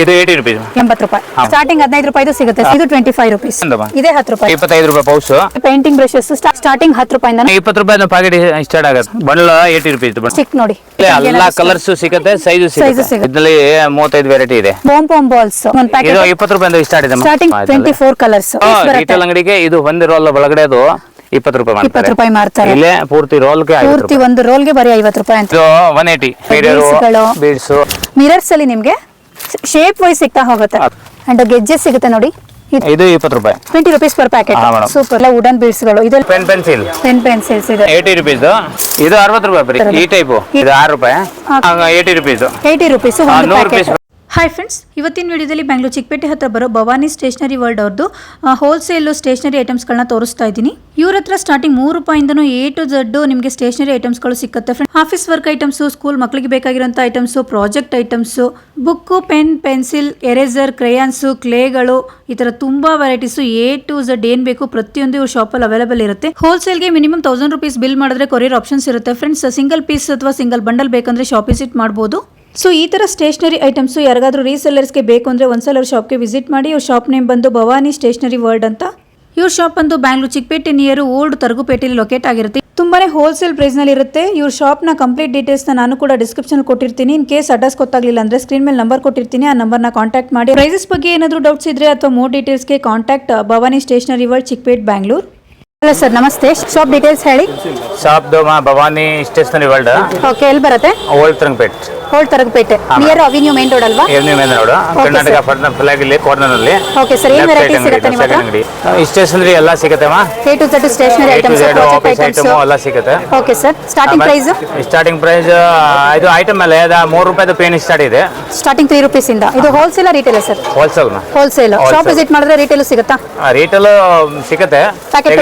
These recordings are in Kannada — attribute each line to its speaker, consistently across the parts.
Speaker 1: ಇದು ಏಟಿ ರುಪೀಸ್
Speaker 2: ಎಂಬತ್ತು ರೂಪಾಯಿ. ಸ್ಟಾರ್ಟಿಂಗ್ ಹದಿನೈದು ರೂಪಾಯಿದು ಸಿಗುತ್ತೆ. ಇದು ಟ್ವೆಂಟಿ ಫೈವ್ ರುಪೀಸ್ ಇದೆ ಹತ್ತು ರೂಪಾಯಿ.
Speaker 1: ಇಪ್ಪತ್ತೈದು ರೂಪಾಯಿ ಪೌಸ್.
Speaker 2: ಪೇಂಟಿಂಗ್ ಬ್ರಷಸ್ ಸ್ಟಾರ್ಟಿಂಗ್ ಹತ್ತು ರೂಪಾಯಿಂದ
Speaker 1: ಇಪ್ಪತ್ತು ರೂಪಾಯಿ ಪ್ಯಾಕೆಟ್ ಸ್ಟಾರ್ಟ್ ಆಗುತ್ತೆ. ಬಣ್ಣ ಏಯ್ಟಿ ರುಪೀಸ್
Speaker 2: ಚಿಕ್ ನೋಡಿ.
Speaker 1: ಎಲ್ಲ ಕಲರ್ಸ್ ಸಿಗುತ್ತೆ ಸೈಜ್ ಸಿಗುತ್ತೆ. ಇದರಲ್ಲಿ ಮೂವತ್ತೈದು ವೆರೈಟಿ ಇದೆ.
Speaker 2: ಬೋಮ್ ಬಾಂಬ್ ಬಾಲ್ಸ್ ಒಂದು
Speaker 1: ಇದು
Speaker 2: ಪ್ಯಾಕೆಟ್
Speaker 1: ಇಪ್ಪತ್ತು ರೂಪಾಯಿಂದ ಸ್ಟಾರ್ಟ್ ಇದೆ
Speaker 2: starting twenty four colours
Speaker 1: retail ಅಂಗಡಿಗೆ ಇದು ಒಂದು ರೋಲ್ ಒಳಗಡೆ ಅದು ಇಪ್ಪತ್ತು ರೂಪಾಯಿ
Speaker 2: ಇಪ್ಪತ್ತು ರೂಪಾಯಿ ಮಾರ್ತಾರೆ
Speaker 1: ಇಲ್ಲೇ ಪೂರ್ತಿ ರೋಲ್ಗೆ ಐವತ್ತು
Speaker 2: ಪೂರ್ತಿ
Speaker 1: ರೂಪಾಯಿ.
Speaker 2: ಒಂದು ರೋಲ್ಗೆ ಬರೀ ಐವತ್ತು ರೂಪಾಯಿ ಅಂತ.
Speaker 1: One
Speaker 2: eighty.
Speaker 1: ಬೀಡ್ಸ್
Speaker 2: ಮಿರರ್ಸ್ ಅಲ್ಲಿ ನಿಮ್ಗೆ ಶೇಪ್ ವೈಸ್ ಸಿಗ್ತಾ ಹೋಗುತ್ತೆ. ಅಂಡ್ ಗೆಜ್ಜೆ ಸಿಗುತ್ತೆ ನೋಡಿ.
Speaker 1: ಇದು ಇಪ್ಪತ್ತು ರೂಪಾಯಿ.
Speaker 2: Twenty rupees per packet. Super ಎಲ್ಲ ವುಡನ್ ಬೀಡ್ಸ್ಗಳು. ಇದು
Speaker 1: ಪೆನ್ ಪೆನ್ಸಿಲ್
Speaker 2: ಪೆನ್ ಪೆನ್ಸಿಲ್ಸ್ ಇದೆ.
Speaker 1: ಏಯ್ಟಿ ರುಪೀಸ್ ಇದು ಅರವತ್ತು ರೂಪಾಯಿ ಬರೀ. ಈ ಟೈಪ್ ಇದು ಆರು ರೂಪಾಯಿ? ಏಯ್ಟಿ ರುಪೀಸ್
Speaker 2: ಏಯ್ಟಿ ರುಪೀಸ್
Speaker 1: ನೂರು rupees.
Speaker 2: ಹಾಯ್ ಫ್ರೆಂಡ್ಸ್ ಇವತ್ತಿನ ವಿಡಿಯೋದಲ್ಲಿ ಬೆಂಗಳೂರು ಚಿಕ್ಕಪೇಟೆ ಹತ್ರ ಬರೋ ಭವಾನಿ ಸ್ಟೇಷನರಿ ವರ್ಲ್ಡ್ ಅವ್ರದ್ದು ಹೋಲ್ಸೇಲು ಸ್ಟೇಷನರಿ ಐಟಮ್ಸ್ಗಳನ್ನ ತೋರಿಸ್ತಾ ಇದ್ದೀನಿ. ಇವ್ರ ಹತ್ರ ಸ್ಟಾರ್ಟಿಂಗ್ ಮೂರು ರೂಪಾಯಿಂದನೂ ಎ ಟು ಜಡ್ಡು ನಿಮಗೆ ಸ್ಟೇಷನರಿ ಐಟಮ್ಸ್ಗಳು ಸಿಕ್ಕತ್ತೆ friend office work items school ಮಕ್ಕಳಿಗೆ ಬೇಕಾಗಿರೋಂಥ items project items book pen pencil eraser crayons ಕ್ಲೇಗಳು ಈ ಥರ ತುಂಬ ವೆರೈಟೀಸು ಎ ಟು ಝಡ್ ಏನು ಬೇಕು ಪ್ರತಿಯೊಂದು ಇವ್ರ ಶಾಪಲ್ಲಿ ಅವೈಲೇಬಲ್ ಇರುತ್ತೆ. ಹೋಲ್ಸೇಲ್ಗೆ ಮಿನಿಮಮ್ ತೌಸಂಡ್ ರುಪೀಸ್ ಬಿಲ್ ಮಾಡಿದ್ರೆ ಕೊರಿಯರ್ ಆಪ್ಷನ್ಸ್ ಇರುತ್ತೆ ಫ್ರೆಂಡ್ಸ್ ಸಿಂಗಲ್ ಪೀಸ್ ಅಥವಾ ಸಿಂಗಲ್ ಬಂಡಲ್ ಬೇಕಂದ್ರೆ ಶಾಪ್ ವಿಸಿಟ್ ಮಾಡ್ಬೋದು. ಸೊ ಈ ಥರ ಸ್ಟೇಷನರಿ ಐಟಮ್ಸು ಯಾರಿಗಾದ್ರೂ ರೀಸೆಲ್ಲರ್ಸ್ಗೆ ಬೇಕು ಅಂದರೆ ಒಂದ್ಸಲ ಅವ್ರ ಶಾಪ್ಗೆ ವಿಸಿಟ್ ಮಾಡಿ ಇವ್ರ ಶಾಪ್ ನೇಮ್ ಬಂದು ಭವಾನಿ ಸ್ಟೇಷನರಿ ವರ್ಲ್ಡ್ ಅಂತ. ಇವ್ರ ಶಾಪ್ ಬಂದು ಬ್ಯಾಂಗ್ಳೂರ್ ಚಿಕ್ಕಪೇಟೆ ನಿಯರ್ ಓಲ್ಡ್ ತರಗುಪೇಟೆಯಲ್ಲಿ ಲೊಕೇಟ್ ಆಗಿರುತ್ತೆ. ತುಂಬಾನೇ ಹೋಲ್ಸೇಲ್ ಪ್ರೈಸ್ನಲ್ಲಿ ಇರುತ್ತೆ. ಇವ್ರ ಶಾಪ್ನ ಕಂಪ್ಲೀಟ್ ಡೀಟೇಲ್ಸ್ನ ನಾನು ಕೂಡ ಡಿಸ್ಕ್ರಿಪ್ಷನ್ ಕೊಟ್ಟಿರ್ತೀನಿ. ಇನ್ ಕೇಸ್ ಅಡ್ರೆಸ್ ಗೊತ್ತಾಗಲಿಲ್ಲ ಅಂದರೆ ಸ್ಕ್ರೀನ್ ಮೇಲೆ ನಂಬರ್ ಕೊಟ್ಟಿರ್ತೀನಿ. ಆ ನಂಬರ್ನ ಕಾಂಟ್ಯಾಕ್ಟ್ ಮಾಡಿ. ಪ್ರೈಸಸ್ ಬಗ್ಗೆ ಏನಾದರೂ ಡೌಟ್ಸ್ ಇದ್ರೆ ಅಥವಾ more ಡೀಟೇಲ್ಸ್ಗೆ contact Bhavani stationery world Chikkapete Bangalore hello sir namaste. Shop details ಹೇಳಿ.
Speaker 1: ಶಾಪ್ ಮಾ ಭವಾನಿ ಸ್ಟೇಷನರಿ ವರ್ಲ್ಡ್.
Speaker 2: ಓಕೆ ಎಲ್ಲಿ ಬರುತ್ತೆ?
Speaker 1: Old Tharangpet
Speaker 2: old Tharangapete near avenue main road ಅಲ್ವಾ?
Speaker 1: ಎರಡನೇ ಮೇನ್ ರೋಡ್ ಕರ್ನಾಟಕ ಪಟ್ಟಣ ಫ್ಲಾಗ್ ಇಲ್ಲಿ ಕಾರ್ನರ್ನಲ್ಲಿ
Speaker 2: ಓಕೆ ಸರ್ ಏನು ವೆರೈಟಿ ಸಿಗುತ್ತೆ ನಿಮ್ಮ ಹತ್ರ?
Speaker 1: ಸ್ಟೇಷನರಿ ಎಲ್ಲಾ ಸಿಗುತ್ತೆ ಮಾ.
Speaker 2: A to Z stationery items
Speaker 1: office item ಎಲ್ಲ ಸಿಗುತ್ತೆ.
Speaker 2: Okay sir starting price
Speaker 1: starting price ಇದು ಐಟಮ್ ಮೇಲೆ ಅದು ಮೂರು ರೂಪಾಯಿದು ಪೇನ್ ಸ್ಟಾರ್ಟ್ ಇದೆ.
Speaker 2: ಸ್ಟಾರ್ಟಿಂಗ್ ತ್ರೀ ರುಪೀಸ್ ಇಂದ. ಇದು wholesale retail sir
Speaker 1: wholesale
Speaker 2: wholesale shop. Visit ಮಾಡಿದ್ರೆ ರಿಟೇಲ್ ಸಿಗುತ್ತಾ?
Speaker 1: ರೀಟೇಲ್ ಸಿಗುತ್ತೆ.
Speaker 2: Packet